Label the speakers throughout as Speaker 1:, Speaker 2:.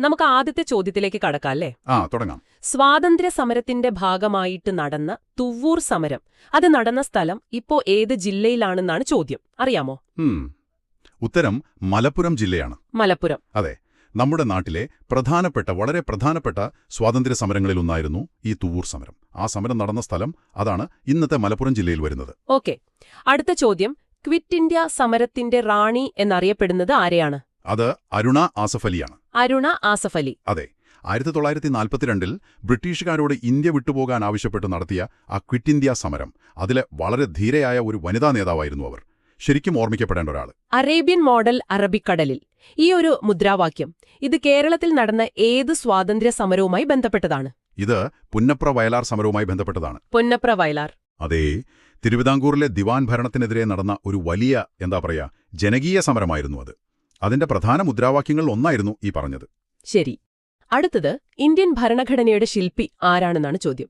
Speaker 1: നമുക്ക് ആദ്യത്തെ ചോദ്യത്തിലേക്ക് കടക്കാം അല്ലേ?
Speaker 2: ആ തുടങ്ങാം.
Speaker 1: സ്വാതന്ത്ര്യ സമരത്തിന്റെ ഭാഗമായിട്ട് നടന്ന തുവ്വൂർ സമരം അത് നടന്ന സ്ഥലം ഇപ്പോ ഏത് ജില്ലയിലാണെന്നാണ് ചോദ്യം. അറിയാമോ?
Speaker 2: ഉത്തരം മലപ്പുറം ജില്ലയാണ്.
Speaker 1: മലപ്പുറം.
Speaker 2: അതെ നമ്മുടെ നാട്ടിലെ പ്രധാനപ്പെട്ട വളരെ പ്രധാനപ്പെട്ട സ്വാതന്ത്ര്യ സമരങ്ങളിലൊന്നായിരുന്നു ഈ തുവൂർ സമരം. ആ സമരം നടന്ന സ്ഥലം അതാണ് ഇന്നത്തെ മലപ്പുറം ജില്ലയിൽ വരുന്നത്.
Speaker 1: ഓക്കെ. അടുത്ത ചോദ്യം ക്വിറ്റ് ഇന്ത്യ സമരത്തിന്റെ റാണി എന്നറിയപ്പെടുന്നത് ആരെയാണ്?
Speaker 2: അത് അരുണ ആസഫലിയാണ്.
Speaker 1: അരുണ ആസഫലി.
Speaker 2: അതെ ആയിരത്തി തൊള്ളായിരത്തി നാൽപ്പത്തിരണ്ടിൽ ബ്രിട്ടീഷുകാരോട് ഇന്ത്യ വിട്ടുപോകാൻ ആവശ്യപ്പെട്ട് നടത്തിയ ആ ക്വിറ്റ് ഇന്ത്യ സമരം അതിലെ വളരെ ധീരയായ ഒരു വനിതാ നേതാവായിരുന്നു അവർ. ശരിക്കും ഓർമ്മിക്കപ്പെടേണ്ട ഒരാൾ
Speaker 1: അറേബ്യൻ മോഡൽ അറബിക്കടലിൽ. ഈ ഒരു മുദ്രാവാക്യം ഇത് കേരളത്തിൽ നടന്ന ഏത് സ്വാതന്ത്ര്യ സമരവുമായി ബന്ധപ്പെട്ടതാണ്?
Speaker 2: ഇത് പുന്നപ്ര വയലാർ സമരവുമായി ബന്ധപ്പെട്ടതാണ്.
Speaker 1: പുന്നപ്ര വയലാർ.
Speaker 2: അതെ തിരുവിതാംകൂറിലെ ദിവാൻ ഭരണത്തിനെതിരെ നടന്ന ഒരു വലിയ എന്താ പറയാ ജനകീയ സമരമായിരുന്നു അത്. അതിന്റെ പ്രധാന മുദ്രാവാക്യങ്ങൾ ഒന്നായിരുന്നു ഈ പറഞ്ഞത്.
Speaker 1: ശരി. അടുത്തത് ഇന്ത്യൻ ഭരണഘടനയുടെ ശില്പി ആരാണെന്നാണ് ചോദ്യം.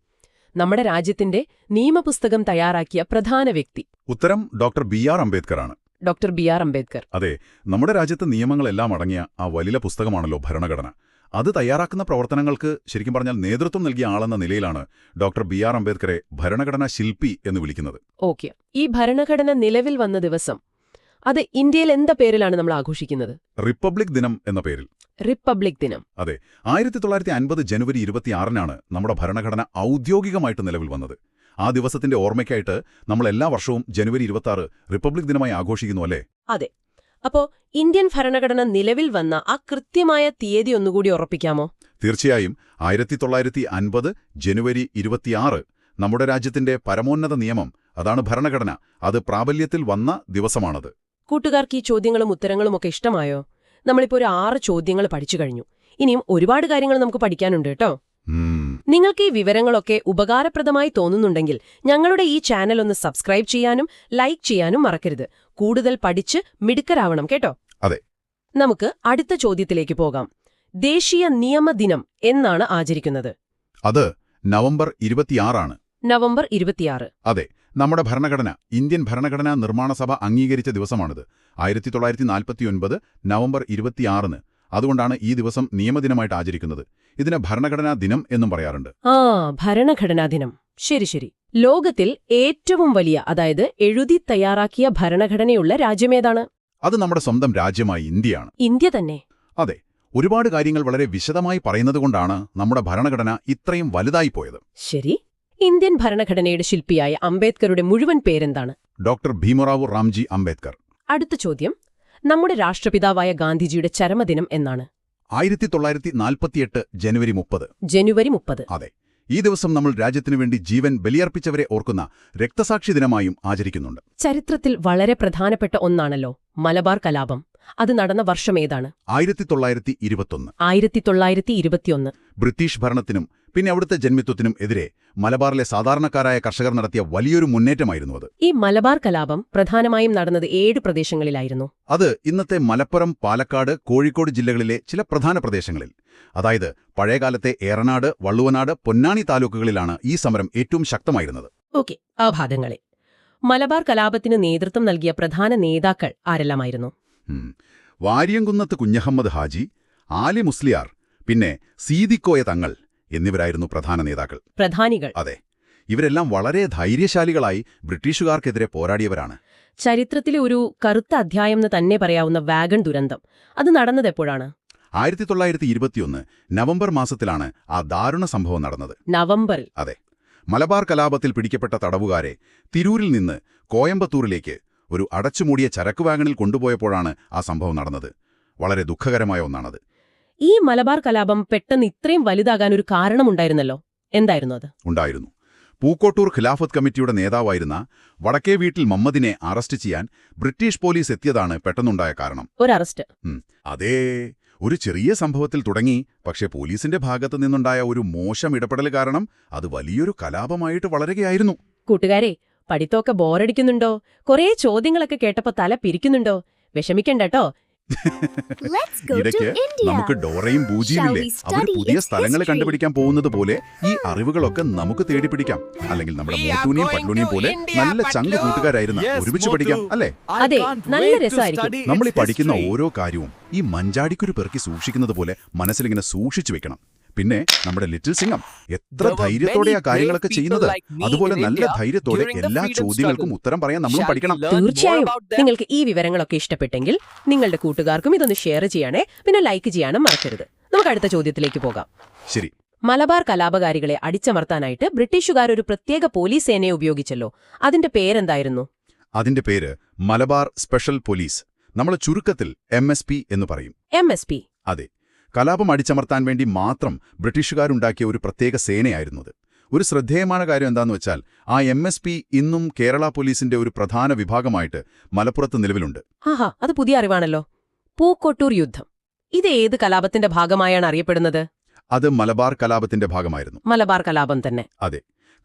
Speaker 1: നമ്മുടെ രാജ്യത്തിന്റെ നിയമപുസ്തകം തയ്യാറാക്കിയ പ്രധാന വ്യക്തി.
Speaker 2: ഉത്തരം doctor B. R. അംബേദ്കറാണ്.
Speaker 1: Doctor B. R. Ambedkar.
Speaker 2: അതെ നമ്മുടെ രാജ്യത്തെ നിയമങ്ങളെല്ലാം അടങ്ങിയ ആ വലിയ പുസ്തകമാണല്ലോ ഭരണഘടന. അത് തയ്യാറാക്കുന്ന പ്രവർത്തനങ്ങൾക്ക് ശരിക്കും പറഞ്ഞാൽ നേതൃത്വം നൽകിയ ആളെന്ന നിലയിലാണ് ഡോക്ടർ ബി. ആർ. അംബേദ്കറെ ഭരണഘടനാ ശില്പി എന്ന് വിളിക്കുന്നത്.
Speaker 1: ഓക്കെ. ഈ ഭരണഘടന നിലവിൽ വന്ന ദിവസം അത് ഇന്ത്യയിൽ എന്താ പേരിലാണ് നമ്മൾ ആഘോഷിക്കുന്നത്?
Speaker 2: റിപ്പബ്ലിക് ദിനം എന്ന പേരിൽ.
Speaker 1: റിപ്പബ്ലിക് ദിനം.
Speaker 2: അതെ. ആയിരത്തി തൊള്ളായിരത്തി അൻപത് ജനുവരി ഇരുപത്തിയാറിനാണ് നമ്മുടെ ഭരണഘടന ഔദ്യോഗികമായിട്ട് നിലവിൽ വന്നത്. ആ ദിവസത്തിന്റെ ഓർമ്മയ്ക്കായിട്ട് നമ്മൾ എല്ലാ വർഷവും ജനുവരി ഇരുപത്തിയാറ് റിപ്പബ്ലിക് ദിനമായി ആഘോഷിക്കുന്നു അല്ലേ?
Speaker 1: അതെ. അപ്പോ ഇന്ത്യൻ ഭരണഘടന നിലവിൽ വന്ന ആ കൃത്യമായ തീയതി ഒന്നുകൂടി ഉറപ്പിക്കാമോ?
Speaker 2: തീർച്ചയായും. ആയിരത്തി തൊള്ളായിരത്തി അൻപത് ജനുവരി ഇരുപത്തിയാറ് നമ്മുടെ രാജ്യത്തിന്റെ പരമോന്നത നിയമം അതാണ് ഭരണഘടന. അത് പ്രാബല്യത്തിൽ വന്ന ദിവസമാണത്.
Speaker 1: കൂട്ടുകാർക്ക് ഈ ചോദ്യങ്ങളും ഉത്തരങ്ങളും ഒക്കെ ഇഷ്ടമായോ? നമ്മളിപ്പോ ഒരു ആറ് ചോദ്യങ്ങൾ പഠിച്ചു കഴിഞ്ഞു. ഇനിയും ഒരുപാട് കാര്യങ്ങൾ നമുക്ക് പഠിക്കാനുണ്ട് കേട്ടോ. നിങ്ങൾക്ക് ഈ വിവരങ്ങളൊക്കെ ഉപകാരപ്രദമായി തോന്നുന്നുണ്ടെങ്കിൽ ഞങ്ങളുടെ ഈ ചാനൽ ഒന്ന് സബ്സ്ക്രൈബ് ചെയ്യാനും ലൈക്ക് ചെയ്യാനും മറക്കരുത്. കൂടുതൽ പഠിച്ച് മിടുക്കരാവണം കേട്ടോ.
Speaker 2: അതെ.
Speaker 1: നമുക്ക് അടുത്ത ചോദ്യത്തിലേക്ക് പോകാം. ദേശീയ നിയമദിനം എന്നാണ് ആചരിക്കുന്നത്.
Speaker 2: അത് നവംബർ ഇരുപത്തിയാറാണ്.
Speaker 1: നവംബർ ഇരുപത്തിയാറ്.
Speaker 2: അതെ. നമ്മുടെ ഭരണഘടന ഇന്ത്യൻ ഭരണഘടനാ നിർമ്മാണ സഭ അംഗീകരിച്ച ദിവസമാണിത്. ആയിരത്തി തൊള്ളായിരത്തി നാൽപ്പത്തിയൊൻപത് നവംബർ ഇരുപത്തിയാറിന്. അതുകൊണ്ടാണ് ഈ ദിവസം നിയമദിനമായിട്ട് ആചരിക്കുന്നത്. ഇതിനെ ഭരണഘടനാ ദിനം എന്നും പറയാറുണ്ട്.
Speaker 1: ആ ഭരണഘടനാ ദിനം. ശരി ശരി. ലോകത്തിൽ ഏറ്റവും വലിയ അതായത് എഴുതി തയ്യാറാക്കിയ ഭരണഘടനയുള്ള രാജ്യമേതാണ്
Speaker 2: അത് നമ്മുടെ സ്വന്തം രാജ്യമായ ഇന്ത്യയാണ്.
Speaker 1: ഇന്ത്യ തന്നെ.
Speaker 2: അതെ ഒരുപാട് കാര്യങ്ങൾ വളരെ വിശദമായി പറയുന്നതുകൊണ്ടാണ് നമ്മുടെ ഭരണഘടന ഇത്രയും വലുതായി പോയത്.
Speaker 1: ശരി. ഇന്ത്യൻ ഭരണഘടനയുടെ ശില്പിയായ അംബേദ്കറുടെ മുഴുവൻ പേരെന്താണ്?
Speaker 2: ഡോക്ടർ ഭീമറാവു റാംജി അംബേദ്കർ.
Speaker 1: അടുത്ത ചോദ്യം നമ്മുടെ രാഷ്ട്രപിതാവായ ഗാന്ധിജിയുടെ ചരമദിനം എന്നാണ്.
Speaker 2: ആയിരത്തി തൊള്ളായിരത്തി നാൽപ്പത്തിയെട്ട് ജനുവരി മുപ്പത്.
Speaker 1: ജനുവരി മുപ്പത്.
Speaker 2: അതെ ഈ ദിവസം നമ്മൾ രാജ്യത്തിനു വേണ്ടി ജീവൻ ബലിയർപ്പിച്ചവരെ ഓർക്കുന്ന രക്തസാക്ഷി ദിനമായും ആചരിക്കുന്നുണ്ട്.
Speaker 1: ചരിത്രത്തിൽ വളരെ പ്രധാനപ്പെട്ട ഒന്നാണല്ലോ മലബാർ കലാപം. അത് നടന്ന വർഷമേതാണ്
Speaker 2: ആയിരത്തി തൊള്ളായിരത്തി ഇരുപത്തൊന്ന്
Speaker 1: ആയിരത്തി തൊള്ളായിരത്തി ഇരുപത്തിയൊന്ന്
Speaker 2: ബ്രിട്ടീഷ് ഭരണത്തിനും പിന്നെ അവിടുത്തെ ജന്മിത്വത്തിനും എതിരെ മലബാറിലെ സാധാരണക്കാരായ കർഷകർ നടത്തിയ വലിയൊരു മുന്നേറ്റമായിരുന്നു അത്.
Speaker 1: ഈ മലബാർ കലാപം പ്രധാനമായും നടന്നത് ഏഴ് പ്രദേശങ്ങളിലായിരുന്നു.
Speaker 2: അത് ഇന്നത്തെ മലപ്പുറം പാലക്കാട് കോഴിക്കോട് ജില്ലകളിലെ ചില പ്രധാന പ്രദേശങ്ങളിൽ. അതായത് പഴയകാലത്തെ ഏറനാട് വള്ളുവനാട് പൊന്നാനി താലൂക്കുകളിലാണ് ഈ സമരം ഏറ്റവും ശക്തമായിരുന്നത്.
Speaker 1: ഓക്കെ ആ ഭാഗങ്ങളെ മലബാർ കലാപത്തിന് നേതൃത്വം നൽകിയ പ്രധാന നേതാക്കൾ ആരെല്ലാമായിരുന്നു.
Speaker 2: വാര്യംകുന്നത്ത് കുഞ്ഞഹമ്മദ് ഹാജി ആലി മുസ്ലിയാർ പിന്നെ സീതിക്കോയ തങ്ങൾ എന്നിവരായിരുന്നു പ്രധാന നേതാക്കൾ.
Speaker 1: പ്രധാനികൾ.
Speaker 2: അതെ. ഇവരെല്ലാം വളരെ ധൈര്യശാലികളായി ബ്രിട്ടീഷുകാർക്കെതിരെ പോരാടിയവരാണ്.
Speaker 1: ചരിത്രത്തിലെ ഒരു കറുത്ത അധ്യായം എന്ന് തന്നെ പറയാവുന്ന വാഗൺ ദുരന്തം. അത് നടന്നത് എപ്പോഴാണ്?
Speaker 2: ആയിരത്തി തൊള്ളായിരത്തി ഇരുപത്തിയൊന്ന് നവംബർ മാസത്തിലാണ് ആ ദാരുണ സംഭവം നടന്നത്.
Speaker 1: നവംബറിൽ.
Speaker 2: അതെ. മലബാർ കലാപത്തിൽ പിടിക്കപ്പെട്ട തടവുകാരെ തിരൂരിൽ നിന്ന് കോയമ്പത്തൂരിലേക്ക് ഒരു അടച്ചുമൂടിയ ചരക്ക് വാഗണിൽ കൊണ്ടുപോയപ്പോഴാണ് ആ സംഭവം നടന്നത്. വളരെ ദുഃഖകരമായ ഒന്നാണത്.
Speaker 1: ഈ മലബാർ കലാപം പെട്ടെന്ന് ഇത്രയും വലുതാകാൻ ഒരു കാരണമുണ്ടായിരുന്നല്ലോ. എന്തായിരുന്നു അത്?
Speaker 2: ഉണ്ടായിരുന്നു. പൂക്കോട്ടൂർ ഖിലാഫത്ത് കമ്മിറ്റിയുടെ നേതാവായിരുന്ന വടക്കേ വീട്ടിൽ മമ്മദിനെ അറസ്റ്റ് ചെയ്യാൻ ബ്രിട്ടീഷ് പോലീസ് എത്തിയതാണ് പെട്ടെന്നുണ്ടായ കാരണം.
Speaker 1: ഒരു അറസ്റ്റ്
Speaker 2: അതേ ഒരു ചെറിയ സംഭവത്തിൽ തുടങ്ങി പക്ഷേ പോലീസിന്റെ ഭാഗത്തു നിന്നുണ്ടായ ഒരു മോശം ഇടപെടൽ കാരണം അത് വലിയൊരു കലാപമായിട്ട് വളരുകയായിരുന്നു.
Speaker 1: കൂട്ടുകാരെ പഠിത്തമൊക്കെ ബോറടിക്കുന്നുണ്ടോ? കുറേ ചോദ്യങ്ങളൊക്കെ കേട്ടപ്പോ തല പിരിക്കുന്നുണ്ടോ? വിഷമിക്കണ്ടട്ടോ
Speaker 2: ഇടയ്ക്ക്. നമുക്ക് ഡോറയും പൂജിയുമില്ലേ അവർ പുതിയ സ്ഥലങ്ങൾ കണ്ടുപിടിക്കാൻ പോകുന്നത് പോലെ ഈ അറിവുകളൊക്കെ നമുക്ക് തേടി പിടിക്കാം. അല്ലെങ്കിൽ നമ്മുടെ മോട്ടൂനിയും
Speaker 3: going
Speaker 2: പോലെ നല്ല ചങ്ക് കൂട്ടുകാരായിരുന്നു. ഒരുമിച്ച് പഠിക്കാം അല്ലേ?
Speaker 1: അതെ, നല്ല രസായിരിക്കും.
Speaker 2: നമ്മൾ ഈ പഠിക്കുന്ന ഓരോ കാര്യവും ഈ മഞ്ചാടിക്കുരു പെറുക്കി സൂക്ഷിക്കുന്നത് പോലെ മനസ്സിലിങ്ങനെ സൂക്ഷിച്ചു വെക്കണം. പിന്നെ നമ്മുടെ ലിറ്റിൽ സിംഗം എത്ര ധൈര്യത്തോടെ
Speaker 3: ആ
Speaker 2: കാര്യങ്ങളൊക്കെ ചെയ്യുന്നത്? അതുപോലെ നല്ല ധൈര്യത്തോടെ എല്ലാ ചോദ്യങ്ങൾക്കും ഉത്തരം പറയാൻ നമ്മളും പഠിക്കണം.
Speaker 1: തീർച്ചയായും. നിങ്ങൾക്ക് ഈ വിവരങ്ങളൊക്കെ ഇഷ്ടപ്പെട്ടെങ്കിൽ നിങ്ങളുടെ കൂട്ടുകാർക്കും ഇതൊന്ന് ഷെയർ ചെയ്യണേ. പിന്നെ ലൈക്ക് ചെയ്യാനും മറക്കരുത്. നമുക്ക് അടുത്ത ചോദ്യത്തിലേക്ക് പോകാം.
Speaker 2: ശരി.
Speaker 1: മലബാർ കലാപകാരികളെ അടിച്ചമർത്താനായിട്ട് ബ്രിട്ടീഷുകാർ ഒരു പ്രത്യേക പോലീസ് സേനയെ ഉപയോഗിച്ചല്ലോ. അതിന്റെ പേരെന്തായിരുന്നു?
Speaker 2: അതിന്റെ പേര് മലബാർ സ്പെഷ്യൽ പോലീസ്. നമ്മൾ ചുരുക്കത്തിൽ എം എന്ന് പറയും.
Speaker 1: എം എസ് പി
Speaker 2: അതെ. കലാപം അടിച്ചമർത്താൻ വേണ്ടി മാത്രം ബ്രിട്ടീഷുകാരുണ്ടാക്കിയ ഒരു പ്രത്യേക സേനയായിരുന്നു അത് ഒരു ശ്രദ്ധേയമായ കാര്യം എന്താന്ന് വെച്ചാൽ ആ എം എസ് പി ഇന്നും കേരള പോലീസിന്റെ ഒരു പ്രധാന വിഭാഗമായിട്ട് മലപ്പുറത്ത് നിലവിലുണ്ട്.
Speaker 1: ആഹാ അത് പുതിയ അറിവാണല്ലോ. പൂക്കോട്ടൂർ യുദ്ധം. ഇത് ഏത് കലാപത്തിന്റെ ഭാഗമായാണ് അറിയപ്പെടുന്നത്?
Speaker 2: അത് മലബാർ കലാപത്തിന്റെ ഭാഗമായിരുന്നു.
Speaker 1: മലബാർ കലാപം തന്നെ.
Speaker 2: അതെ.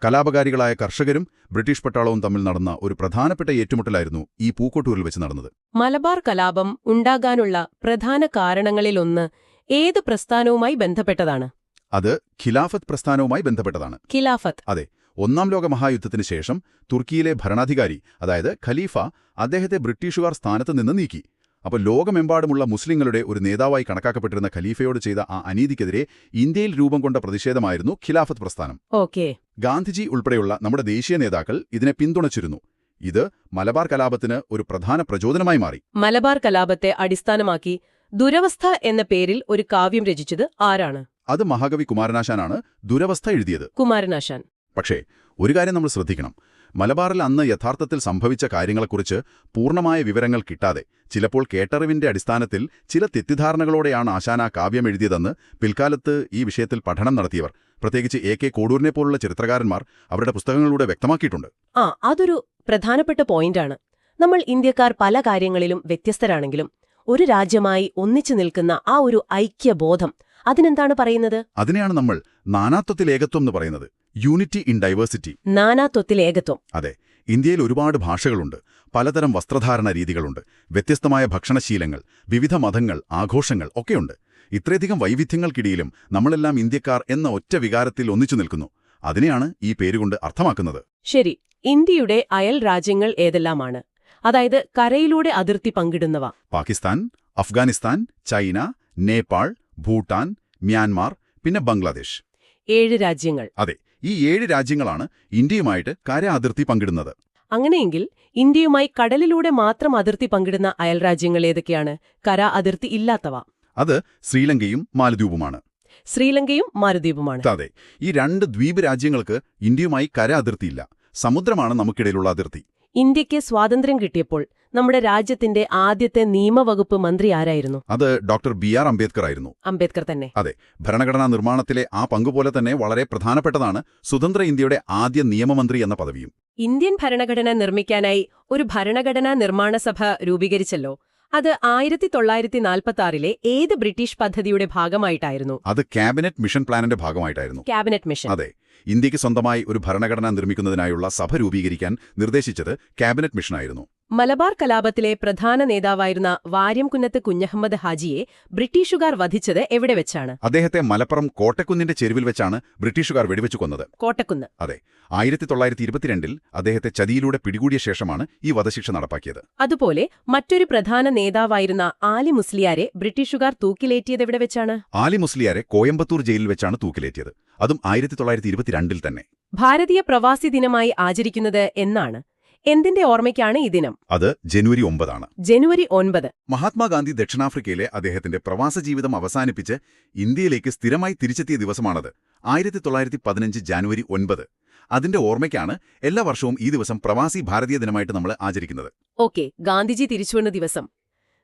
Speaker 2: കലാപകാരികളായ കർഷകരും ബ്രിട്ടീഷ് പട്ടാളവും തമ്മിൽ നടന്ന ഒരു പ്രധാനപ്പെട്ട ഏറ്റുമുട്ടലായിരുന്നു ഈ പൂക്കോട്ടൂരിൽ വെച്ച് നടന്നത്.
Speaker 1: മലബാർ കലാപം ഉണ്ടാകാനുള്ള പ്രധാന കാരണങ്ങളിലൊന്ന് ഏത് പ്രസ്ഥാനവുമായി ബന്ധപ്പെട്ടതാണ്?
Speaker 2: അത് ഖിലാഫത്ത് പ്രസ്ഥാനവുമായി ബന്ധപ്പെട്ടതാണ്.
Speaker 1: ഖിലാഫത്ത്.
Speaker 2: അതെ ഒന്നാം ലോക മഹായുദ്ധത്തിന് ശേഷം തുർക്കിയിലെ ഭരണാധികാരി അതായത് ഖലീഫ അദ്ദേഹത്തെ ബ്രിട്ടീഷുകാർ സ്ഥാനത്ത് നിന്ന് നീക്കി. അപ്പോൾ ലോകമെമ്പാടുമുള്ള മുസ്ലിങ്ങളുടെ ഒരു നേതാവായി കണക്കാക്കപ്പെട്ടിരുന്ന ഖലീഫയോട് ചെയ്ത ആ അനീതിക്കെതിരെ ഇന്ത്യയിൽ രൂപം കൊണ്ട പ്രതിഷേധമായിരുന്നു ഖിലാഫത്ത് പ്രസ്ഥാനം.
Speaker 1: ഓക്കെ.
Speaker 2: ഗാന്ധിജി ഉൾപ്പെടെയുള്ള നമ്മുടെ ദേശീയ നേതാക്കൾ ഇതിനെ പിന്തുണച്ചിരുന്നു. ഇത് മലബാർ കലാപത്തിന് ഒരു പ്രധാന പ്രചോദനമായി മാറി.
Speaker 1: മലബാർ കലാപത്തെ അടിസ്ഥാനമാക്കി ദുരവസ്ഥ എന്ന പേരിൽ ഒരു കാവ്യം രചിച്ചത് ആരാണ്?
Speaker 2: അത് മഹാകവി കുമാരനാശാനാണ് ദുരവസ്ഥ എഴുതിയത്.
Speaker 1: കുമാരനാശാൻ.
Speaker 2: പക്ഷേ ഒരു കാര്യം നമ്മൾ ശ്രദ്ധിക്കണം. മലബാറിൽ അന്ന് യഥാർത്ഥത്തിൽ സംഭവിച്ച കാര്യങ്ങളെക്കുറിച്ച് പൂർണമായ വിവരങ്ങൾ കിട്ടാതെ ചിലപ്പോൾ കേട്ടറിവിന്റെ അടിസ്ഥാനത്തിൽ ചില തെറ്റിദ്ധാരണകളോടെയാണ് ആശാന കാവ്യം എഴുതിയതെന്ന് പിൽക്കാലത്ത് ഈ വിഷയത്തിൽ പഠനം നടത്തിയവർ പ്രത്യേകിച്ച് എ കെ കോഡൂരിനെ പോലുള്ള ചരിത്രകാരന്മാർ അവരുടെ പുസ്തകങ്ങളിലൂടെ വ്യക്തമാക്കിയിട്ടുണ്ട്.
Speaker 1: ആ അതൊരു പ്രധാനപ്പെട്ട പോയിന്റാണ്. നമ്മൾ ഇന്ത്യക്കാർ പല കാര്യങ്ങളിലും വ്യത്യസ്തരാണെങ്കിലും ഒരു രാജ്യമായി ഒന്നിച്ചു നിൽക്കുന്ന ആ ഒരു ഐക്യബോധം. അതിനെന്താണ് പറയുന്നത്?
Speaker 2: അതിനെയാണ് നമ്മൾ നാനാത്വത്തിൽ ഏകത്വം എന്ന് പറയുന്നത്. യൂണിറ്റി ഇൻ ഡൈവേഴ്സിറ്റി
Speaker 1: നാനാത്വത്തിൽ ഏകത്വം.
Speaker 2: അതെ ഇന്ത്യയിൽ ഒരുപാട് ഭാഷകളുണ്ട്. പലതരം വസ്ത്രധാരണ രീതികളുണ്ട്. വ്യത്യസ്തമായ ഭക്ഷണശീലങ്ങൾ വിവിധ മതങ്ങൾ ആഘോഷങ്ങൾ ഒക്കെയുണ്ട്. ഇത്രയധികം വൈവിധ്യങ്ങൾക്കിടയിലും നമ്മളെല്ലാം ഇന്ത്യക്കാർ എന്ന ഒറ്റ വികാരത്തിൽ ഒന്നിച്ചു നിൽക്കുന്നു. അതിനെയാണ് ഈ പേരുകൊണ്ട് അർത്ഥമാക്കുന്നത്.
Speaker 1: ശരി ഇന്ത്യയുടെ അയൽ രാജ്യങ്ങൾ ഏതെല്ലാമാണ്? അതായത് കരയിലൂടെ അതിർത്തി പങ്കിടുന്നവ.
Speaker 2: പാകിസ്ഥാൻ അഫ്ഗാനിസ്ഥാൻ ചൈന നേപ്പാൾ ഭൂട്ടാൻ മ്യാൻമാർ പിന്നെ ബംഗ്ലാദേശ്.
Speaker 1: ഏഴ് രാജ്യങ്ങൾ.
Speaker 2: അതെ ഈ ഏഴ് രാജ്യങ്ങളാണ് ഇന്ത്യയുമായിട്ട് കര അതിർത്തി പങ്കിടുന്നത്.
Speaker 1: അങ്ങനെയെങ്കിൽ ഇന്ത്യയുമായി കടലിലൂടെ മാത്രം അതിർത്തി പങ്കിടുന്ന അയൽ രാജ്യങ്ങൾ ഏതൊക്കെയാണ്? കര അതിർത്തി ഇല്ലാത്തവ.
Speaker 2: അത് ശ്രീലങ്കയും മാലദ്വീപുമാണ്.
Speaker 1: ശ്രീലങ്കയും മാലദ്വീപുമാണ്.
Speaker 2: അതെ ഈ രണ്ട് ദ്വീപ് രാജ്യങ്ങൾക്ക് ഇന്ത്യയുമായി കര അതിർത്തിയില്ല സമുദ്രമാണ് നമുക്കിടയിലുള്ള അതിർത്തി.
Speaker 1: ഇന്ത്യയ്ക്ക് സ്വാതന്ത്ര്യം കിട്ടിയപ്പോൾ നമ്മുടെ രാജ്യത്തിന്റെ ആദ്യത്തെ നിയമവകുപ്പ് മന്ത്രി ആരായിരുന്നു?
Speaker 2: അത് ഡോക്ടർ ബി ആർ അംബേദ്കർ ആയിരുന്നു.
Speaker 1: അംബേദ്കർ തന്നെ.
Speaker 2: അതെ ഭരണഘടനാ നിർമ്മാണത്തിലെ ആ പങ്കുപോലെ തന്നെ വളരെ പ്രധാനപ്പെട്ടതാണ് സ്വതന്ത്ര ഇന്ത്യയുടെ ആദ്യ നിയമമന്ത്രി എന്ന പദവിയും.
Speaker 1: ഇന്ത്യൻ ഭരണഘടന നിർമ്മിക്കാനായി ഒരു ഭരണഘടനാ നിർമ്മാണ സഭ രൂപീകരിച്ചല്ലോ. അത് ആയിരത്തി തൊള്ളായിരത്തി നാൽപ്പത്തി ഏത് ബ്രിട്ടീഷ് പദ്ധതിയുടെ ഭാഗമായിട്ടായിരുന്നു?
Speaker 2: അത് ക്യാബിനറ്റ് മിഷൻ പ്ലാനിന്റെ ഭാഗമായിട്ടായിരുന്നു.
Speaker 1: Cabinet mission.
Speaker 2: അതെ ഇന്ത്യയ്ക്ക് സ്വന്തമായി ഒരു ഭരണഘടന നിർമ്മിക്കുന്നതിനായുള്ള സഭ രൂപീകരിക്കാൻ നിർദ്ദേശിച്ചത് ക്യാബിനറ്റ് മിഷനായിരുന്നു
Speaker 1: മലബാർ കലാപത്തിലെ പ്രധാന നേതാവായിരുന്ന വാര്യംകുന്നത്ത് കുഞ്ഞഹമ്മദ് ഹാജിയെ ബ്രിട്ടീഷുകാർ വധിച്ചത് എവിടെ വെച്ചാണ്?
Speaker 2: അദ്ദേഹത്തെ മലപ്പുറം കോട്ടക്കുന്നിന്റെ ചെരുവിൽ വെച്ചാണ് ബ്രിട്ടീഷുകാർ വെടിവെച്ചു കൊന്നത്
Speaker 1: കോട്ടക്കുന്ന്. അതെ.
Speaker 2: ആയിരത്തി തൊള്ളായിരത്തി ഇരുപത്തിരണ്ടിൽ അദ്ദേഹത്തെ ചതിയിലൂടെ പിടികൂടിയ ശേഷമാണ് ഈ വധശിക്ഷ നടപ്പാക്കിയത്.
Speaker 1: അതുപോലെ മറ്റൊരു പ്രധാന നേതാവായിരുന്ന ആലി മുസ്ലിയാരെ ബ്രിട്ടീഷുകാർ തൂക്കിലേറ്റിയത് എവിടെ വെച്ചാണ്?
Speaker 2: ആലി മുസ്ലിയാരെ കോയമ്പത്തൂർ ജയിലിൽ വെച്ചാണ് തൂക്കിലേറ്റിയത്. അതും ആയിരത്തി തൊള്ളായിരത്തി ഇരുപത്തിരണ്ടിൽ തന്നെ.
Speaker 1: ഭാരതീയ പ്രവാസി ദിനമായി ആചരിക്കുന്നത് എന്നാണ് എന്തിന്റെ ഓർമ്മയ്ക്കാണ് ഈ ദിനം?
Speaker 2: അത് ജനുവരി ഒമ്പതാണ്.
Speaker 1: ജനുവരി ഒൻപത്.
Speaker 2: മഹാത്മാഗാന്ധി ദക്ഷിണാഫ്രിക്കയിലെ അദ്ദേഹത്തിന്റെ പ്രവാസ ജീവിതം അവസാനിപ്പിച്ച് ഇന്ത്യയിലേക്ക് സ്ഥിരമായി തിരിച്ചെത്തിയ ദിവസമാണത്. ആയിരത്തി തൊള്ളായിരത്തി പതിനഞ്ച് ജാനുവരി ഒൻപത്. അതിന്റെ ഓർമ്മയ്ക്കാണ് എല്ലാ വർഷവും ഈ ദിവസം പ്രവാസി ഭാരതീയ ദിനമായിട്ട് നമ്മൾ ആചരിക്കുന്നത്.
Speaker 1: ഓക്കെ ഗാന്ധിജി തിരിച്ചുവന്ന ദിവസം.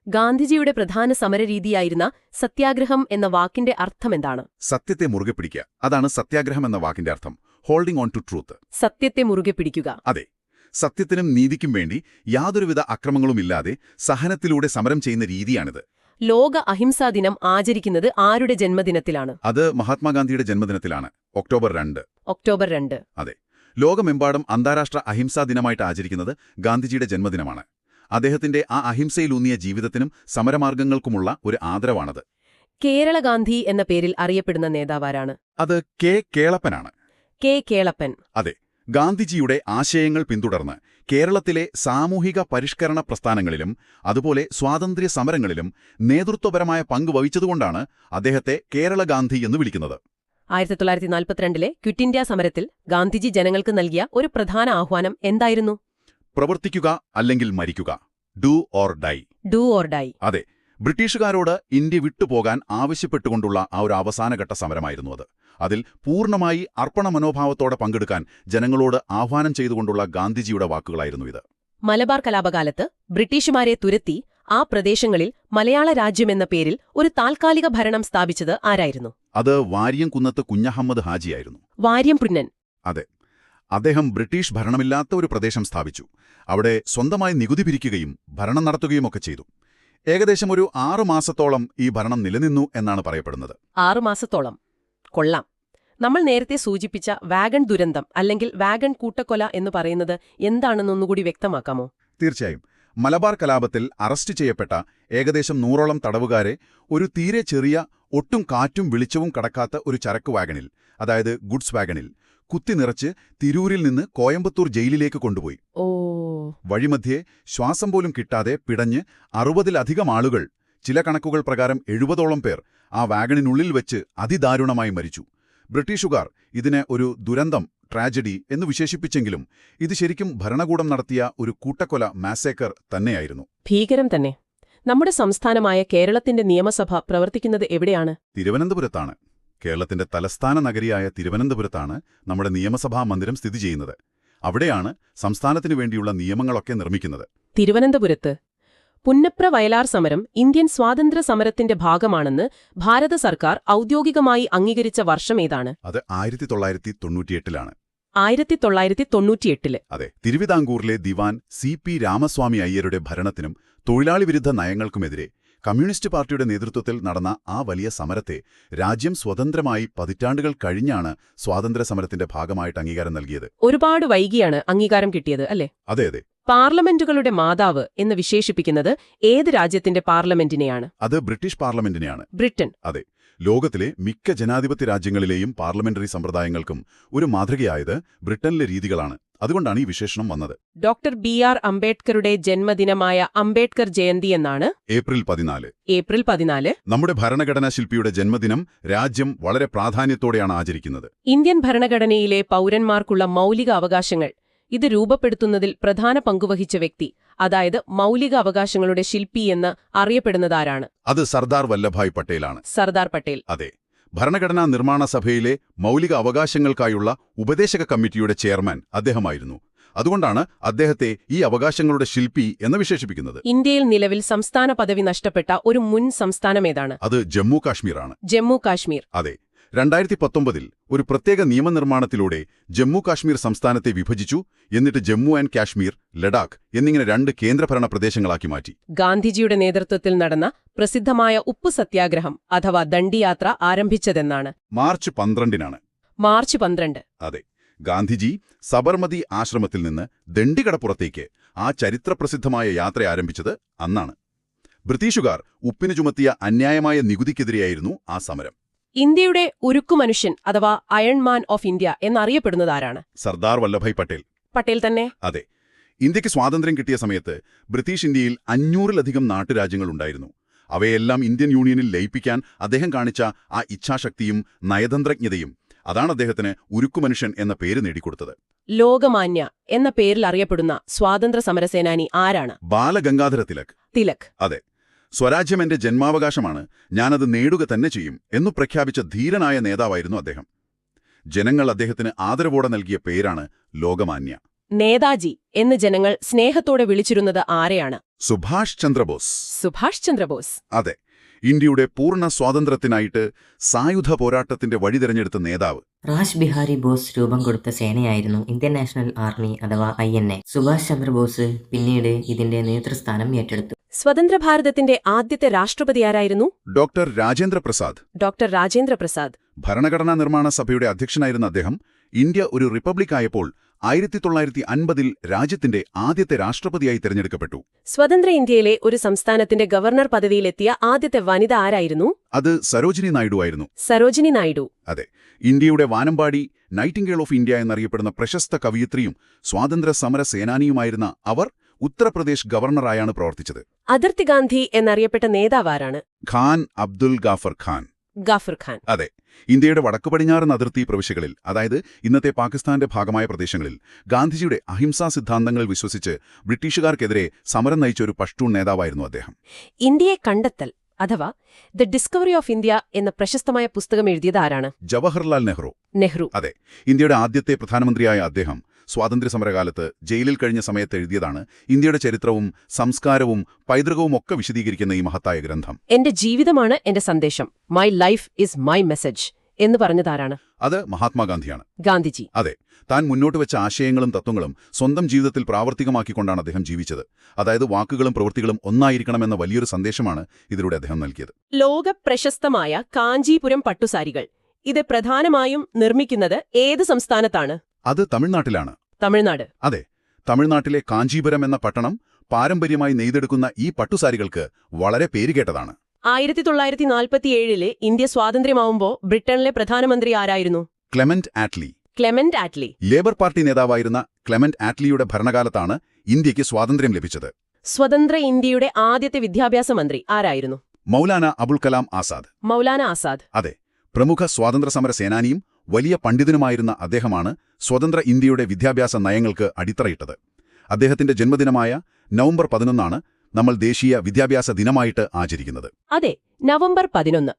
Speaker 1: ഗാന്ധിജിയുടെ പ്രധാന സമരരീതിയായിരുന്ന സത്യാഗ്രഹം എന്ന വാക്കിന്റെ അർത്ഥമെന്താണ്
Speaker 2: സത്യത്തെ മുറുകെ പിടിക്കുക. അതാണ് സത്യാഗ്രഹം എന്ന വാക്കിന്റെ അർത്ഥം. ഹോൾഡിംഗ് ഓൺ ടു ട്രൂത്ത്
Speaker 1: സത്യത്തെ മുറുകെ പിടിക്കുക.
Speaker 2: അതെ. സത്യത്തിനും നീതിക്കും വേണ്ടി യാതൊരുവിധ അക്രമങ്ങളുമില്ലാതെ സഹനത്തിലൂടെ സമരം ചെയ്യുന്ന രീതിയാണിത്.
Speaker 1: ലോക അഹിംസാ ദിനം ആചരിക്കുന്നത് ആരുടെ ജന്മദിനത്തിലാണ്?
Speaker 2: അത് മഹാത്മാഗാന്ധിയുടെ ജന്മദിനത്തിലാണ് ഒക്ടോബർ രണ്ട്.
Speaker 1: ഒക്ടോബർ രണ്ട്. അതെ.
Speaker 2: ലോകമെമ്പാടും അന്താരാഷ്ട്ര അഹിംസാ ദിനമായിട്ട് ആചരിക്കുന്നത് ഗാന്ധിജിയുടെ ജന്മദിനമാണ്. അദ്ദേഹത്തിന്റെ ആ അഹിംസയിലൂന്നിയ ജീവിതത്തിനും സമരമാർഗങ്ങൾക്കുമുള്ള ഒരു ആദരവാണത്.
Speaker 1: കേരള ഗാന്ധി എന്ന പേരിൽ അറിയപ്പെടുന്ന നേതാവാരാണ്?
Speaker 2: അത് കെ കേളപ്പനാണ്.
Speaker 1: കെ കേളപ്പൻ.
Speaker 2: അതെ. ഗാന്ധിജിയുടെ ആശയങ്ങൾ പിന്തുടർന്ന് കേരളത്തിലെ സാമൂഹിക പരിഷ്കരണ പ്രസ്ഥാനങ്ങളിലും അതുപോലെ സ്വാതന്ത്ര്യ സമരങ്ങളിലും നേതൃത്വപരമായ പങ്ക് വഹിച്ചതുകൊണ്ടാണ് അദ്ദേഹത്തെ കേരള ഗാന്ധി എന്ന് വിളിക്കുന്നത്.
Speaker 1: ആയിരത്തി തൊള്ളായിരത്തി നാൽപ്പത്തിരണ്ടിലെ ക്വിറ്റ് ഇന്ത്യ സമരത്തിൽ ഗാന്ധിജി ജനങ്ങൾക്ക് നൽകിയ ഒരു പ്രധാന ആഹ്വാനം എന്തായിരുന്നു?
Speaker 2: പ്രവർത്തിക്കുക അല്ലെങ്കിൽ മരിക്കുക. Do or die.
Speaker 1: Do or die.
Speaker 2: അതെ ബ്രിട്ടീഷുകാരോട് ഇന്ത്യ വിട്ടുപോകാൻ ആവശ്യപ്പെട്ടുകൊണ്ടുള്ള ആ ഒരു അവസാനഘട്ട സമരമായിരുന്നു അത്. അതിൽ പൂർണമായി അർപ്പണ മനോഭാവത്തോടെ പങ്കെടുക്കാൻ ജനങ്ങളോട് ആഹ്വാനം ചെയ്തുകൊണ്ടുള്ള ഗാന്ധിജിയുടെ വാക്കുകളായിരുന്നു ഇത്.
Speaker 1: മലബാർ കലാപകാലത്ത് ബ്രിട്ടീഷുമാരെ തുരത്തി ആ പ്രദേശങ്ങളിൽ മലയാള രാജ്യമെന്ന പേരിൽ ഒരു താൽക്കാലിക ഭരണം സ്ഥാപിച്ചത് ആരായിരുന്നു?
Speaker 2: അത് വാര്യംകുന്നത്ത് കുഞ്ഞഹമ്മദ് ഹാജിയായിരുന്നു
Speaker 1: വാര്യം പുന്നൻ
Speaker 2: അതെ. അദ്ദേഹം ബ്രിട്ടീഷ് ഭരണമില്ലാത്ത ഒരു പ്രദേശം സ്ഥാപിച്ചു. അവിടെ സ്വന്തമായി നികുതി പിരിക്കുകയും ഭരണം നടത്തുകയുമൊക്കെ ചെയ്തു. ഏകദേശം ഒരു ആറു മാസത്തോളം ഈ ഭരണം നിലനിന്നു എന്നാണ് പറയപ്പെടുന്നത്.
Speaker 1: ആറുമാസത്തോളം കൊള്ളാം. നമ്മൾ നേരത്തെ സൂചിപ്പിച്ച വാഗൺ ദുരന്തം അല്ലെങ്കിൽ വാഗൺ കൂട്ടക്കൊല എന്ന് പറയുന്നത് എന്താണെന്നൊന്നുകൂടി വ്യക്തമാക്കാമോ?
Speaker 2: തീർച്ചയായും. മലബാർ കലാപത്തിൽ അറസ്റ്റ് ചെയ്യപ്പെട്ട ഏകദേശം നൂറോളം തടവുകാരെ ഒരു തീരെ ചെറിയ ഒട്ടും കാറ്റും വെളിച്ചവും കടക്കാത്ത ഒരു ചരക്ക് വാഗണിൽ അതായത് ഗുഡ്സ് വാഗണിൽ കുത്തി നിറച്ച് തിരൂരിൽ നിന്ന് കോയമ്പത്തൂർ ജയിലിലേക്ക് കൊണ്ടുപോയി.
Speaker 1: ഓ.
Speaker 2: വഴിമധ്യേ ശ്വാസം പോലും കിട്ടാതെ പിടഞ്ഞ് അറുപതിലധികം ആളുകൾ ചില കണക്കുകൾ പ്രകാരം എഴുപതോളം പേർ ആ വാഗണിനുള്ളിൽ വെച്ച് അതിദാരുണമായി മരിച്ചു. ബ്രിട്ടീഷുകാർ ഇതിനെ ഒരു ദുരന്തം ട്രാജഡി എന്ന് വിശേഷിപ്പിച്ചെങ്കിലും ഇത് ശരിക്കും ഭരണകൂടം നടത്തിയ ഒരു കൂട്ടക്കൊല മാസേക്കർ തന്നെയായിരുന്നു.
Speaker 1: ഭീകരം തന്നെ. നമ്മുടെ സംസ്ഥാനമായ കേരളത്തിന്റെ നിയമസഭ പ്രവർത്തിക്കുന്നത് എവിടെയാണ്?
Speaker 2: തിരുവനന്തപുരത്താണ്. കേരളത്തിന്റെ തലസ്ഥാന നഗരിയായ തിരുവനന്തപുരത്താണ് നമ്മുടെ നിയമസഭാ മന്ദിരം സ്ഥിതി ചെയ്യുന്നത്. അവിടെയാണ് സംസ്ഥാനത്തിനു വേണ്ടിയുള്ള നിയമങ്ങളൊക്കെ നിർമ്മിക്കുന്നത്.
Speaker 1: തിരുവനന്തപുരത്ത് പുന്നപ്ര വയലാർ സമരം ഇന്ത്യൻ സ്വാതന്ത്ര്യ സമരത്തിന്റെ ഭാഗമാണെന്ന് ഭാരത സർക്കാർ ഔദ്യോഗികമായി അംഗീകരിച്ച വർഷം ഏതാണ്?
Speaker 2: അത് ആയിരത്തി തൊള്ളായിരത്തി തൊണ്ണൂറ്റിയെട്ടിലാണ്
Speaker 1: ആയിരത്തി തൊള്ളായിരത്തി തൊണ്ണൂറ്റിയെട്ടിൽ
Speaker 2: അതെ തിരുവിതാംകൂറിലെ ദിവാൻ സി പി രാമസ്വാമി അയ്യരുടെ ഭരണത്തിനും തൊഴിലാളി വിരുദ്ധ നയങ്ങൾക്കുമെതിരെ കമ്മ്യൂണിസ്റ്റ് പാർട്ടിയുടെ നേതൃത്വത്തിൽ നടന്ന ആ വലിയ സമരത്തെ രാജ്യം സ്വതന്ത്രമായി പതിറ്റാണ്ടുകൾ കഴിഞ്ഞാണ് സ്വാതന്ത്ര്യ സമരത്തിന്റെ ഭാഗമായിട്ട് അംഗീകാരം നൽകിയത്.
Speaker 1: ഒരുപാട് വൈകിയാണ് അംഗീകാരം കിട്ടിയത് അല്ലേ?
Speaker 2: അതെ അതെ.
Speaker 1: പാർലമെന്റുകളുടെ മാതാവ് എന്ന് വിശേഷിപ്പിക്കുന്നത് ഏത് രാജ്യത്തിന്റെ പാർലമെന്റിനെയാണ്?
Speaker 2: അത് ബ്രിട്ടീഷ് പാർലമെന്റിനെയാണ്.
Speaker 1: ബ്രിട്ടൻ.
Speaker 2: അതെ. ലോകത്തിലെ മിക്ക ജനാധിപത്യ രാജ്യങ്ങളിലെയും പാർലമെന്ററി സമ്പ്രദായങ്ങൾക്കും ഒരു മാതൃകയായത് ബ്രിട്ടനിലെ രീതികളാണ്. അതുകൊണ്ടാണ് ഈ വിശേഷണം വന്നത്.
Speaker 1: ഡോക്ടർ ബി ആർ അംബേദ്കറുടെ ജന്മദിനമായ അംബേദ്കർ ജയന്തി എന്നാണ്.
Speaker 2: ഏപ്രിൽ പതിനാല്.
Speaker 1: ഏപ്രിൽ പതിനാല്.
Speaker 2: നമ്മുടെ ഭരണഘടനാ ശില്പിയുടെ ജന്മദിനം രാജ്യം വളരെ പ്രാധാന്യത്തോടെയാണ് ആചരിക്കുന്നത്.
Speaker 1: ഇന്ത്യൻ ഭരണഘടനയിലെ പൗരന്മാർക്കുള്ള മൗലിക അവകാശങ്ങൾ ഇത് രൂപപ്പെടുത്തുന്നതിൽ പ്രധാന പങ്കുവഹിച്ച വ്യക്തി. അതായത് മൗലിക അവകാശങ്ങളുടെ ശില്പി എന്ന് അറിയപ്പെടുന്നതാരാണ്?
Speaker 2: അത് സർദാർ വല്ലഭായ് പട്ടേലാണ്.
Speaker 1: സർദാർ പട്ടേൽ.
Speaker 2: അതെ. ഭരണഘടനാ നിർമ്മാണ സഭയിലെ മൗലിക അവകാശങ്ങൾക്കായുള്ള ഉപദേശക കമ്മിറ്റിയുടെ ചെയർമാൻ അദ്ദേഹമായിരുന്നു. അതുകൊണ്ടാണ് അദ്ദേഹത്തെ ഈ അവകാശങ്ങളുടെ ശില്പി എന്ന് വിശേഷിപ്പിക്കുന്നത്.
Speaker 1: ഇന്ത്യയിൽ നിലവിൽ സംസ്ഥാന പദവി നഷ്ടപ്പെട്ട ഒരു മുൻ സംസ്ഥാനമേതാണ്
Speaker 2: അത് ജമ്മു കാശ്മീരാണ്
Speaker 1: ജമ്മു കാശ്മീർ.
Speaker 2: അതെ. രണ്ടായിരത്തി പത്തൊമ്പതിൽ ഒരു പ്രത്യേക നിയമനിർമ്മാണത്തിലൂടെ ജമ്മു കാശ്മീർ സംസ്ഥാനത്തെ വിഭജിച്ചു എന്നിട്ട് ജമ്മു ആൻഡ് കാശ്മീർ ലഡാക്ക് എന്നിങ്ങനെ രണ്ട് കേന്ദ്രഭരണ പ്രദേശങ്ങളാക്കി മാറ്റി.
Speaker 1: ഗാന്ധിജിയുടെ നേതൃത്വത്തിൽ നടന്ന പ്രസിദ്ധമായ ഉപ്പ് സത്യാഗ്രഹം അഥവാ ദണ്ഡിയാത്ര ആരംഭിച്ചതെന്നാണ്.
Speaker 2: മാർച്ച് പന്ത്രണ്ടിനാണ്.
Speaker 1: മാർച്ച് പന്ത്രണ്ട്.
Speaker 2: അതെ ഗാന്ധിജി സബർമതി ആശ്രമത്തിൽ നിന്ന് ദണ്ഡികടപ്പുറത്തേക്ക് ആ ചരിത്രപ്രസിദ്ധമായ യാത്ര ആരംഭിച്ചത് അന്നാണ്. ബ്രിട്ടീഷുകാർ ഉപ്പിനു ചുമത്തിയ അന്യായമായ നികുതിക്കെതിരെയായിരുന്നു ആ സമരം.
Speaker 1: ഇന്ത്യയുടെ ഉരുക്കുമനുഷ്യൻ അഥവാ അയൺ മാൻ ഓഫ് ഇന്ത്യ എന്നറിയപ്പെടുന്നതാരാണ്
Speaker 2: സർദാർ വല്ലഭായ് പട്ടേൽ.
Speaker 1: പട്ടേൽ തന്നെ?
Speaker 2: അതെ. ഇന്ത്യയ്ക്ക് സ്വാതന്ത്ര്യം കിട്ടിയ സമയത്ത് ബ്രിട്ടീഷ് ഇന്ത്യയിൽ അഞ്ഞൂറിലധികം നാട്ടുരാജ്യങ്ങളുണ്ടായിരുന്നു. അവയെല്ലാം ഇന്ത്യൻ യൂണിയനിൽ ലയിപ്പിക്കാൻ അദ്ദേഹം കാണിച്ച ആ ഇച്ഛാശക്തിയും നയതന്ത്രജ്ഞതയും അതാണ് അദ്ദേഹത്തിന് ഉരുക്കുമനുഷ്യൻ എന്ന പേര് നേടിക്കൊടുത്തത്.
Speaker 1: ലോകമാന്യ എന്ന പേരിൽ അറിയപ്പെടുന്ന സ്വാതന്ത്ര്യ സമരസേനാനി ആരാണ്?
Speaker 2: ബാലഗംഗാധര തിലക്.
Speaker 1: തിലക്.
Speaker 2: അതെ. സ്വരാജ്യം എന്റെ ജന്മാവകാശമാണ്. ഞാനത് നേടുക തന്നെ ചെയ്യും എന്നു പ്രഖ്യാപിച്ച ധീരനായ നേതാവായിരുന്നു അദ്ദേഹം. ജനങ്ങൾ അദ്ദേഹത്തിന് ആദരവോടെ നൽകിയ പേരാണ് ലോകമാന്യ.
Speaker 1: നേതാജി എന്ന് ജനങ്ങൾ സ്നേഹത്തോടെ വിളിച്ചിരുന്നത് ആരെയാണ്?
Speaker 2: സുഭാഷ് ചന്ദ്രബോസ്.
Speaker 1: സുഭാഷ് ചന്ദ്രബോസ്.
Speaker 2: അതെ. ഇന്ത്യയുടെ പൂർണ സ്വാതന്ത്ര്യത്തിനായിട്ട് സായുധ പോരാട്ടത്തിന്റെ വഴി തിരഞ്ഞെടുത്ത നേതാവ്.
Speaker 4: റാഷ് ബിഹാരി ബോസ് രൂപം കൊടുത്ത സേനയായിരുന്നു ഇന്ത്യൻ നാഷണൽ ആർമി അഥവാ I N A. Subhash Chandrabose പിന്നീട് ഇതിന്റെ നേതൃസ്ഥാനം ഏറ്റെടുത്തു.
Speaker 1: സ്വതന്ത്ര ഭാരതത്തിന്റെ ആദ്യത്തെ രാഷ്ട്രപതി ആരായിരുന്നു?
Speaker 2: ഡോക്ടർ രാജേന്ദ്ര പ്രസാദ്.
Speaker 1: ഡോക്ടർ രാജേന്ദ്ര പ്രസാദ്.
Speaker 2: ഭരണഘടനാ നിർമ്മാണ സഭയുടെ അധ്യക്ഷനായിരുന്ന അദ്ദേഹം ഇന്ത്യ ഒരു റിപ്പബ്ലിക് ആയപ്പോൾ ആയിരത്തി തൊള്ളായിരത്തി അൻപതിൽ രാജ്യത്തിന്റെ ആദ്യത്തെ രാഷ്ട്രപതിയായി തിരഞ്ഞെടുക്കപ്പെട്ടു.
Speaker 1: സ്വതന്ത്ര ഇന്ത്യയിലെ ഒരു സംസ്ഥാനത്തിന്റെ ഗവർണർ പദവിയിലെത്തിയ ആദ്യത്തെ വനിത ആരായിരുന്നു?
Speaker 2: അത് സരോജിനി നായിഡു ആയിരുന്നു.
Speaker 1: സരോജിനി നായിഡു.
Speaker 2: അതെ. ഇന്ത്യയുടെ വാനമ്പാടി നൈറ്റിംഗേൾ ഓഫ് ഇന്ത്യ എന്നറിയപ്പെടുന്ന പ്രശസ്ത കവിയത്രിയും സ്വാതന്ത്ര്യ സമര സേനാനിയുമായിരുന്ന അവർ ഉത്തർപ്രദേശ് ഗവർണറായാണ് പ്രവർത്തിച്ചത്.
Speaker 1: അതിർത്തി ഗാന്ധി എന്നറിയപ്പെട്ട നേതാവാരാണ്?
Speaker 2: ഖാൻ അബ്ദുൽ ഗാഫർ ഖാൻ.
Speaker 1: ഗാഫർ ഖാൻ.
Speaker 2: അതെ. ഇന്ത്യയുടെ വടക്കു പടിഞ്ഞാറൻ അതിർത്തി പ്രവിശ്യകളിൽ അതായത് ഇന്നത്തെ പാകിസ്ഥാന്റെ ഭാഗമായ പ്രദേശങ്ങളിൽ ഗാന്ധിജിയുടെ അഹിംസാ സിദ്ധാന്തങ്ങൾ വിശ്വസിച്ച് ബ്രിട്ടീഷുകാർക്കെതിരെ സമരം നയിച്ച ഒരു പഷ്ടൂൺ നേതാവായിരുന്നു അദ്ദേഹം.
Speaker 1: ഇന്ത്യയെ കണ്ടെത്തൽ അഥവാ ദ ഡിസ്കവറി ഓഫ് ഇന്ത്യ എന്ന പ്രശസ്തമായ പുസ്തകം എഴുതിയത് ആരാണ്?
Speaker 2: ജവഹർലാൽ നെഹ്റു.
Speaker 1: നെഹ്റു.
Speaker 2: അതെ. ഇന്ത്യയുടെ ആദ്യത്തെ പ്രധാനമന്ത്രിയായ അദ്ദേഹം സ്വാതന്ത്ര്യ സമരകാലത്ത് ജയിലിൽ കഴിഞ്ഞ സമയത്ത് എഴുതിയതാണ് ഇന്ത്യയുടെ ചരിത്രവും സംസ്കാരവും പൈതൃകവും ഒക്കെ വിശദീകരിക്കുന്ന ഈ മഹത്തായ ഗ്രന്ഥം.
Speaker 1: എന്റെ ജീവിതമാണ് എന്റെ സന്ദേശം. My life is my message എന്ന് പറഞ്ഞതാരാണ്?
Speaker 2: അത് മഹാത്മാഗാന്ധിയാണ്.
Speaker 1: ഗാന്ധിജി.
Speaker 2: അതെ താൻ മുന്നോട്ട് വെച്ച ആശയങ്ങളും തത്വങ്ങളും സ്വന്തം ജീവിതത്തിൽ പ്രാവർത്തികമാക്കിക്കൊണ്ടാണ് അദ്ദേഹം ജീവിച്ചത്. അതായത് വാക്കുകളും പ്രവൃത്തികളും ഒന്നായിരിക്കണമെന്ന വലിയൊരു സന്ദേശമാണ് ഇതിലൂടെ അദ്ദേഹം നൽകിയത്.
Speaker 1: ലോക പ്രശസ്തമായ കാഞ്ചീപുരം പട്ടുസാരികൾ. ഇത് പ്രധാനമായും നിർമ്മിക്കുന്നത് ഏത് സംസ്ഥാനത്താണ്?
Speaker 2: അത് തമിഴ്നാട്ടിലാണ്.
Speaker 1: തമിഴ്നാട്.
Speaker 2: അതെ തമിഴ്നാട്ടിലെ കാഞ്ചീപുരം എന്ന പട്ടണം പാരമ്പര്യമായി നെയ്തെടുക്കുന്ന ഈ പട്ടുസാരികൾക്ക് വളരെ പേരുകേട്ടതാണ്
Speaker 1: ആയിരത്തി തൊള്ളായിരത്തി നാൽപ്പത്തിയേഴിലെ ഇന്ത്യ സ്വാതന്ത്ര്യമാവുമ്പോൾ ബ്രിട്ടനിലെ പ്രധാനമന്ത്രി ആരായിരുന്നു?
Speaker 2: Clement Attlee.
Speaker 1: Clement Attlee.
Speaker 2: Labour party നേതാവായിരുന്ന ക്ലെമന്റ് ആറ്റ്ലിയുടെ ഭരണകാലത്താണ് ഇന്ത്യയ്ക്ക് സ്വാതന്ത്ര്യം ലഭിച്ചത്.
Speaker 1: സ്വതന്ത്ര ഇന്ത്യയുടെ ആദ്യത്തെ വിദ്യാഭ്യാസ മന്ത്രി ആരായിരുന്നു?
Speaker 2: മൗലാന അബുൽ കലാം ആസാദ്.
Speaker 1: മൗലാന ആസാദ്.
Speaker 2: അതെ പ്രമുഖ സ്വാതന്ത്ര്യ സമര സേനാനിയും വലിയ പണ്ഡിതനുമായിരുന്ന അദ്ദേഹമാണ് സ്വതന്ത്ര ഇന്ത്യയുടെ വിദ്യാഭ്യാസ നയങ്ങൾക്ക് അടിത്തറയിട്ടത്. അദ്ദേഹത്തിന്റെ ജന്മദിനമായ നവംബർ പതിനൊന്നാണ് നമ്മൾ ദേശീയ വിദ്യാഭ്യാസ ദിനമായിട്ട് ആചരിക്കുന്നത്.
Speaker 1: അതെ നവംബർ പതിനൊന്ന്.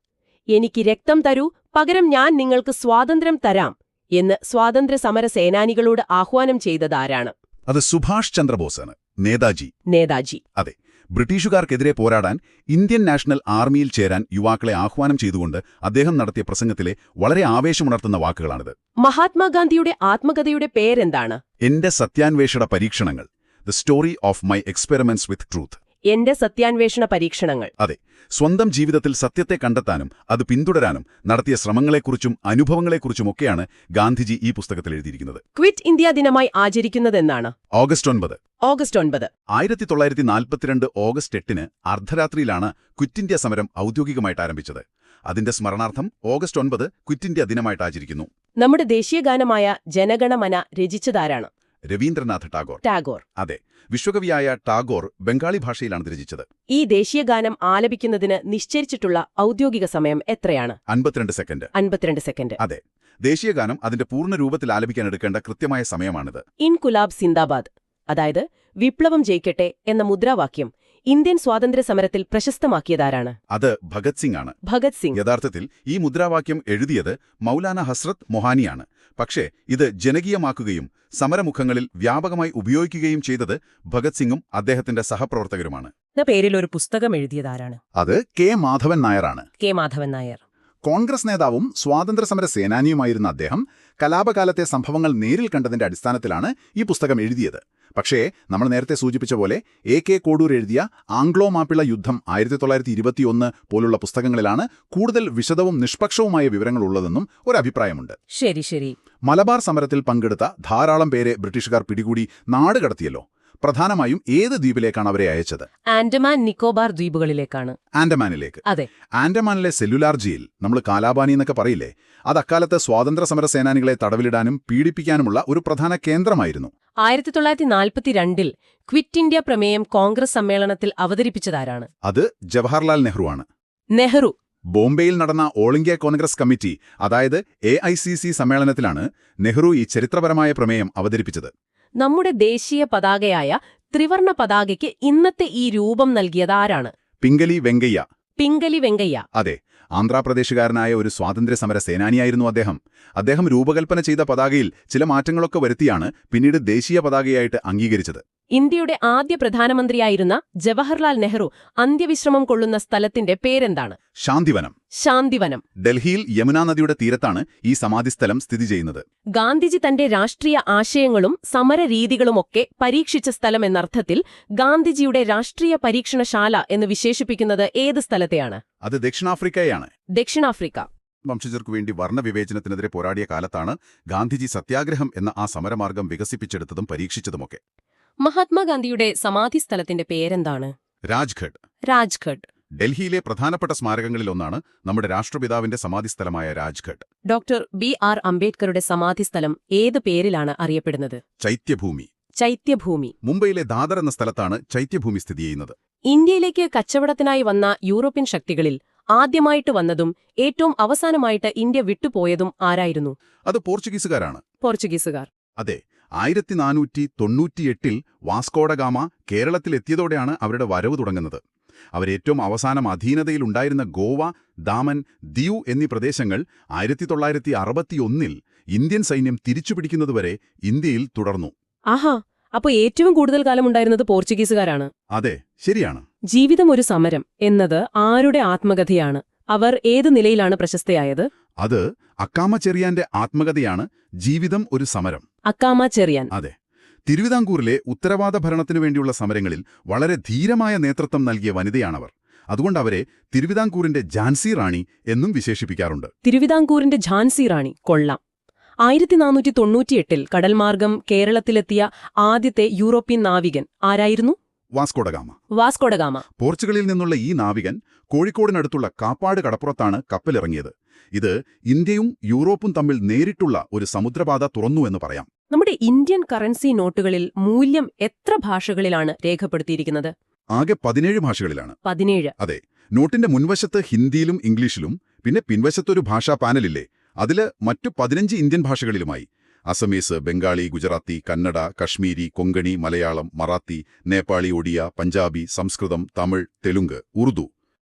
Speaker 1: എനിക്ക് രക്തം തരൂ പകരം ഞാൻ നിങ്ങൾക്ക് സ്വാതന്ത്ര്യം തരാം എന്ന് സ്വാതന്ത്ര്യ സമര സേനാനികളോട് ആഹ്വാനം ചെയ്തതാരാണ്
Speaker 2: അത് സുഭാഷ് ചന്ദ്രബോസാണ് നേതാജി.
Speaker 1: നേതാജി.
Speaker 2: അതെ ബ്രിട്ടീഷുകാർക്കെതിരെ പോരാടാൻ ഇന്ത്യൻ നാഷണൽ ആർമിയിൽ ചേരാൻ യുവാക്കളെ ആഹ്വാനം ചെയ്തുകൊണ്ട് അദ്ദേഹം നടത്തിയ പ്രസംഗത്തിലെ വളരെ ആവേശമുണർത്തുന്ന വാക്കുകളാണിത്.
Speaker 1: മഹാത്മാഗാന്ധിയുടെ ആത്മകഥയുടെ പേരെന്താണ്?
Speaker 2: എന്റെ സത്യാന്വേഷണ പരീക്ഷണങ്ങൾ the story of my experiments with truth
Speaker 1: എന്റെ സത്യാന്വേഷണ പരീക്ഷണങ്ങൾ.
Speaker 2: അതെ സ്വന്തം ജീവിതത്തിൽ സത്യത്തെ കണ്ടെത്താനും അത് പിന്തുടരാനും നടത്തിയ ശ്രമങ്ങളെക്കുറിച്ചും അനുഭവങ്ങളെക്കുറിച്ചുമൊക്കെയാണ് ഗാന്ധിജി ഈ പുസ്തകത്തിൽ എഴുതിയിരിക്കുന്നത്.
Speaker 1: ക്വിറ്റ് ഇന്ത്യ ദിനമായി ആചരിക്കുന്നതെന്നാണ്?
Speaker 2: ഓഗസ്റ്റ് ഒൻപത്.
Speaker 1: ഓഗസ്റ്റ് ഒൻപത്.
Speaker 2: ആയിരത്തി തൊള്ളായിരത്തി നാൽപ്പത്തിരണ്ട് ഓഗസ്റ്റ് എട്ടിന് അർദ്ധരാത്രിയിലാണ് ക്വിറ്റ് ഇന്ത്യ സമരം ഔദ്യോഗികമായിട്ട് ആരംഭിച്ചത്. അതിന്റെ സ്മരണാർത്ഥം ഓഗസ്റ്റ് ഒൻപത് ക്വിറ്റ് ഇന്ത്യ ദിനമായിട്ട് ആചരിക്കുന്നു.
Speaker 1: നമ്മുടെ ദേശീയ ഗാനമായ ജനഗണമന രചിച്ചതാരാണ്?
Speaker 2: രവീന്ദ്രനാഥ് ടാഗോർ.
Speaker 1: ടാഗോർ.
Speaker 2: അതെ വിശ്വകവിയായ ടാഗോർ ബംഗാളി ഭാഷയിലാണ് രചിച്ചത്.
Speaker 1: ഈ ദേശീയഗാനം ആലപിക്കുന്നതിന് നിശ്ചയിച്ചിട്ടുള്ള ഔദ്യോഗിക സമയം എത്രയാണ്?
Speaker 2: അൻപത്തിരണ്ട് സെക്കൻഡ്.
Speaker 1: അൻപത്തിരണ്ട് സെക്കൻഡ്.
Speaker 2: അതെ ദേശീയഗാനം അതിന്റെ പൂർണ രൂപത്തിൽ ആലപിക്കാൻ എടുക്കേണ്ട കൃത്യമായ സമയമാണിത്.
Speaker 1: ഇൻകുലാബ് സിന്ദാബാദ് അതായത് വിപ്ലവം ജയിക്കട്ടെ എന്ന മുദ്രാവാക്യം ഇന്ത്യൻ സ്വാതന്ത്ര്യ സമരത്തിൽ പ്രശസ്തമാക്കിയതാരാണ്?
Speaker 2: അത് ഭഗത് സിംഗ് ആണ്
Speaker 1: ഭഗത് സിംഗ്.
Speaker 2: യഥാർത്ഥത്തിൽ ഈ മുദ്രാവാക്യം എഴുതിയത് മൗലാന ഹസ്രത് മൊഹാനിയാണ്. പക്ഷേ ഇത് ജനകീയമാക്കുകയും സമരമുഖങ്ങളിൽ വ്യാപകമായി ഉപയോഗിക്കുകയും ചെയ്തത് ഭഗത് സിംഗും അദ്ദേഹത്തിന്റെ സഹപ്രവർത്തകരുമാണ്.
Speaker 1: പേരിൽ ഒരു പുസ്തകം എഴുതിയതാരാണ്?
Speaker 2: അത് കെ മാധവൻ നായരാണ്.
Speaker 1: കെ മാധവൻ നായർ.
Speaker 2: കോൺഗ്രസ് നേതാവും സ്വാതന്ത്ര്യ സമര സേനാനിയുമായിരുന്ന അദ്ദേഹം കലാപകാലത്തെ സംഭവങ്ങൾ നേരിൽ കണ്ടതിന്റെ അടിസ്ഥാനത്തിലാണ് ഈ പുസ്തകം എഴുതിയത്. പക്ഷേ നമ്മൾ നേരത്തെ സൂചിപ്പിച്ച പോലെ എ കെ കോഡൂർ എഴുതിയ ആംഗ്ലോ മാപ്പിള യുദ്ധം ആയിരത്തി തൊള്ളായിരത്തി ഇരുപത്തിയൊന്ന് പോലുള്ള പുസ്തകങ്ങളിലാണ് കൂടുതൽ വിശദവും നിഷ്പക്ഷവുമായ വിവരങ്ങൾ ഉള്ളതെന്നും ഒരു അഭിപ്രായമുണ്ട്.
Speaker 1: ശരി ശരി.
Speaker 2: മലബാർ സമരത്തിൽ പങ്കെടുത്ത ധാരാളം പേരെ ബ്രിട്ടീഷുകാർ പിടികൂടി നാട് കടത്തിയല്ലോ പ്രധാനമായും ഏത് ദ്വീപിലേക്കാണ് അവരെ അയച്ചത്?
Speaker 1: ആൻഡമാൻ നിക്കോബാർ ദ്വീപുകളിലേക്കാണ്.
Speaker 2: ആൻഡമാനിലേക്ക്.
Speaker 1: അതെ.
Speaker 2: ആൻഡമാനിലെ സെല്ലുലാർ ജയിൽ നമ്മൾ കാലാബാനി എന്നൊക്കെ പറയില്ലേ അത് അക്കാലത്ത് സ്വാതന്ത്ര്യ സമര സേനാനികളെ തടവിലിടാനും പീഡിപ്പിക്കാനുമുള്ള ഒരു പ്രധാന കേന്ദ്രമായിരുന്നു.
Speaker 1: ആയിരത്തി തൊള്ളായിരത്തി നാൽപ്പത്തിരണ്ടിൽ ക്വിറ്റ് ഇന്ത്യ പ്രമേയം കോൺഗ്രസ് സമ്മേളനത്തിൽ അവതരിപ്പിച്ചതാരാണ്?
Speaker 2: അത് ജവഹർലാൽ നെഹ്റുവാണ്
Speaker 1: നെഹ്റു.
Speaker 2: ബോംബെയിൽ നടന്ന ഓൾ ഇന്ത്യ കോൺഗ്രസ് കമ്മിറ്റി അതായത് എ സമ്മേളനത്തിലാണ് നെഹ്റു ഈ ചരിത്രപരമായ പ്രമേയം അവതരിപ്പിച്ചത്.
Speaker 1: നമ്മുടെ ദേശീയ പതാകയായ ത്രിവർണ പതാകയ്ക്ക് ഇന്നത്തെ ഈ രൂപം നൽകിയതാരാണ്
Speaker 2: പിംഗലി വെങ്കയ്യ.
Speaker 1: പിംഗലി വെങ്കയ്യ.
Speaker 2: അതെ ആന്ധ്രാപ്രദേശുകാരനായ ഒരു സ്വാതന്ത്ര്യ സമര സേനാനിയായിരുന്നു അദ്ദേഹം. അദ്ദേഹം രൂപകൽപ്പന ചെയ്ത പതാകയിൽ ചില മാറ്റങ്ങളൊക്കെ വരുത്തിയാണ് പിന്നീട് ദേശീയ പതാകയായിട്ട് അംഗീകരിച്ചത്.
Speaker 1: ഇന്ത്യയുടെ ആദ്യ പ്രധാനമന്ത്രിയായിരുന്ന ജവഹർലാൽ നെഹ്റു അന്ത്യവിശ്രമം കൊള്ളുന്ന സ്ഥലത്തിന്റെ പേരെന്താണ്?
Speaker 2: ശാന്തിവനം.
Speaker 1: ശാന്തിവനം.
Speaker 2: ഡൽഹിയിൽ യമുനാ നദിയുടെ തീരത്താണ് ഈ സമാധിസ്ഥലം സ്ഥിതി ചെയ്യുന്നത്.
Speaker 1: ഗാന്ധിജി തന്റെ രാഷ്ട്രീയ ആശയങ്ങളും സമരരീതികളുമൊക്കെ പരീക്ഷിച്ച സ്ഥലം എന്നർത്ഥത്തിൽ ഗാന്ധിജിയുടെ രാഷ്ട്രീയ പരീക്ഷണശാല എന്ന് വിശേഷിപ്പിക്കുന്നത് ഏത് സ്ഥലത്തെയാണ്?
Speaker 2: അത് ദക്ഷിണാഫ്രിക്കയാണ്
Speaker 1: ദക്ഷിണാഫ്രിക്ക.
Speaker 2: വംശജർക്കു വേണ്ടി വർണവിവേചനത്തിനെതിരെ പോരാടിയ കാലത്താണ് ഗാന്ധിജി സത്യാഗ്രഹം എന്ന ആ സമരമാർഗം വികസിപ്പിച്ചെടുത്തതും പരീക്ഷിച്ചതുമൊക്കെ.
Speaker 1: മഹാത്മാഗാന്ധിയുടെ സമാധി സ്ഥലത്തിന്റെ പേരെന്താണ്?
Speaker 2: രാജ്ഘട്ട്.
Speaker 1: രാജ്ഘട്ട്.
Speaker 2: ഡൽഹിയിലെ പ്രധാനപ്പെട്ട സ്മാരകങ്ങളിൽ ഒന്നാണ് നമ്മുടെ രാഷ്ട്രപിതാവിന്റെ സമാധിസ്ഥലമായ രാജ്ഘട്ട്.
Speaker 1: ഡോക്ടർ ബി ആർ അംബേദ്കറുടെ സമാധിസ്ഥലം ഏത് പേരിലാണ് അറിയപ്പെടുന്നത്?
Speaker 2: ചൈത്യഭൂമി.
Speaker 1: ചൈത്യഭൂമി.
Speaker 2: മുംബൈയിലെ ദാദർ എന്ന സ്ഥലത്താണ് ചൈത്യഭൂമി സ്ഥിതി ചെയ്യുന്നത്.
Speaker 1: ഇന്ത്യയിലേക്ക് കച്ചവടത്തിനായി വന്ന യൂറോപ്യൻ ശക്തികളിൽ ആദ്യമായിട്ട് വന്നതും ഏറ്റവും അവസാനമായിട്ട് ഇന്ത്യ വിട്ടുപോയതും ആരായിരുന്നു?
Speaker 2: അത് പോർച്ചുഗീസുകാരാണ്.
Speaker 1: പോർച്ചുഗീസുകാർ.
Speaker 2: അതെ ആയിരത്തി നാനൂറ്റി തൊണ്ണൂറ്റിയെട്ടിൽ വാസ്കോഡഗാമ കേരളത്തിലെത്തിയതോടെയാണ് അവരുടെ വരവ് തുടങ്ങുന്നത്. അവരേറ്റവും അവസാനം അധീനതയിലുണ്ടായിരുന്ന ഗോവ ദാമൻ ദിയു എന്നീ പ്രദേശങ്ങൾ ആയിരത്തി തൊള്ളായിരത്തി അറുപത്തിയൊന്നിൽ ഇന്ത്യൻ സൈന്യം തിരിച്ചുപിടിക്കുന്നതുവരെ ഇന്ത്യയിൽ തുടർന്നു.
Speaker 1: ആഹാ അപ്പൊ ഏറ്റവും കൂടുതൽ കാലം ഉണ്ടായിരുന്നത് പോർച്ചുഗീസുകാരാണ്.
Speaker 2: അതെ ശരിയാണ്.
Speaker 1: ജീവിതം ഒരു സമരം എന്നത് ആരുടെ ആത്മകഥയാണ്? അവർ ഏത് നിലയിലാണ് പ്രശസ്തയായത്?
Speaker 2: അത് അക്കാമ ചെറിയാന്റെ ആത്മകഥയാണ് ജീവിതം ഒരു സമരം.
Speaker 1: അക്കാമ ചെറിയാൻ.
Speaker 2: അതെ. തിരുവിതാംകൂറിലെ ഉത്തരവാദ ഭരണത്തിനു വേണ്ടിയുള്ള സമരങ്ങളിൽ വളരെ ധീരമായ നേതൃത്വം നൽകിയ വനിതയാണവർ. അതുകൊണ്ട് അവരെ തിരുവിതാംകൂറിന്റെ ഝാൻസി റാണി എന്നും വിശേഷിപ്പിക്കാറുണ്ട്.
Speaker 1: തിരുവിതാംകൂറിന്റെ ഝാൻസി റാണി കൊള്ളാം. ആയിരത്തി നാനൂറ്റി തൊണ്ണൂറ്റിയെട്ടിൽ കടൽമാർഗം കേരളത്തിലെത്തിയ ആദ്യത്തെ യൂറോപ്യൻ നാവികൻ ആരായിരുന്നു?
Speaker 2: വാസ്കോഡഗാമ
Speaker 1: വാസ്കോഡഗാമ
Speaker 2: പോർച്ചുഗലിൽ നിന്നുള്ള ഈ നാവികൻ കോഴിക്കോടിനടുത്തുള്ള കാപ്പാട് കടപ്പുറത്താണ് കപ്പലിറങ്ങിയത്. ഇത് ഇന്ത്യയും യൂറോപ്പും തമ്മിൽ നേരിട്ടുള്ള ഒരു സമുദ്രപാത തുറന്നു എന്ന് പറയാം.
Speaker 1: നമ്മുടെ ഇന്ത്യൻ കറൻസി നോട്ടുകളിൽ മൂല്യം എത്ര ഭാഷകളിലാണ് രേഖപ്പെടുത്തിയിരിക്കുന്നത്?
Speaker 2: ആകെ പതിനേഴ് ഭാഷകളിലാണ്.
Speaker 1: പതിനേഴ്.
Speaker 2: അതെ നോട്ടിന്റെ മുൻവശത്ത് ഹിന്ദിയിലും ഇംഗ്ലീഷിലും പിന്നെ പിൻവശത്തൊരു ഭാഷാ പാനലില്ലേ? അതിൽ മറ്റു പതിനഞ്ച് ഇന്ത്യൻ ഭാഷകളിലുമായി. അസമീസ് ബംഗാളി ഗുജറാത്തി കന്നഡ കശ്മീരി കൊങ്കണി മലയാളം മറാത്തി നേപ്പാളി ഒഡിയ പഞ്ചാബി സംസ്കൃതം തമിഴ് തെലുങ്ക് ഉറുദു.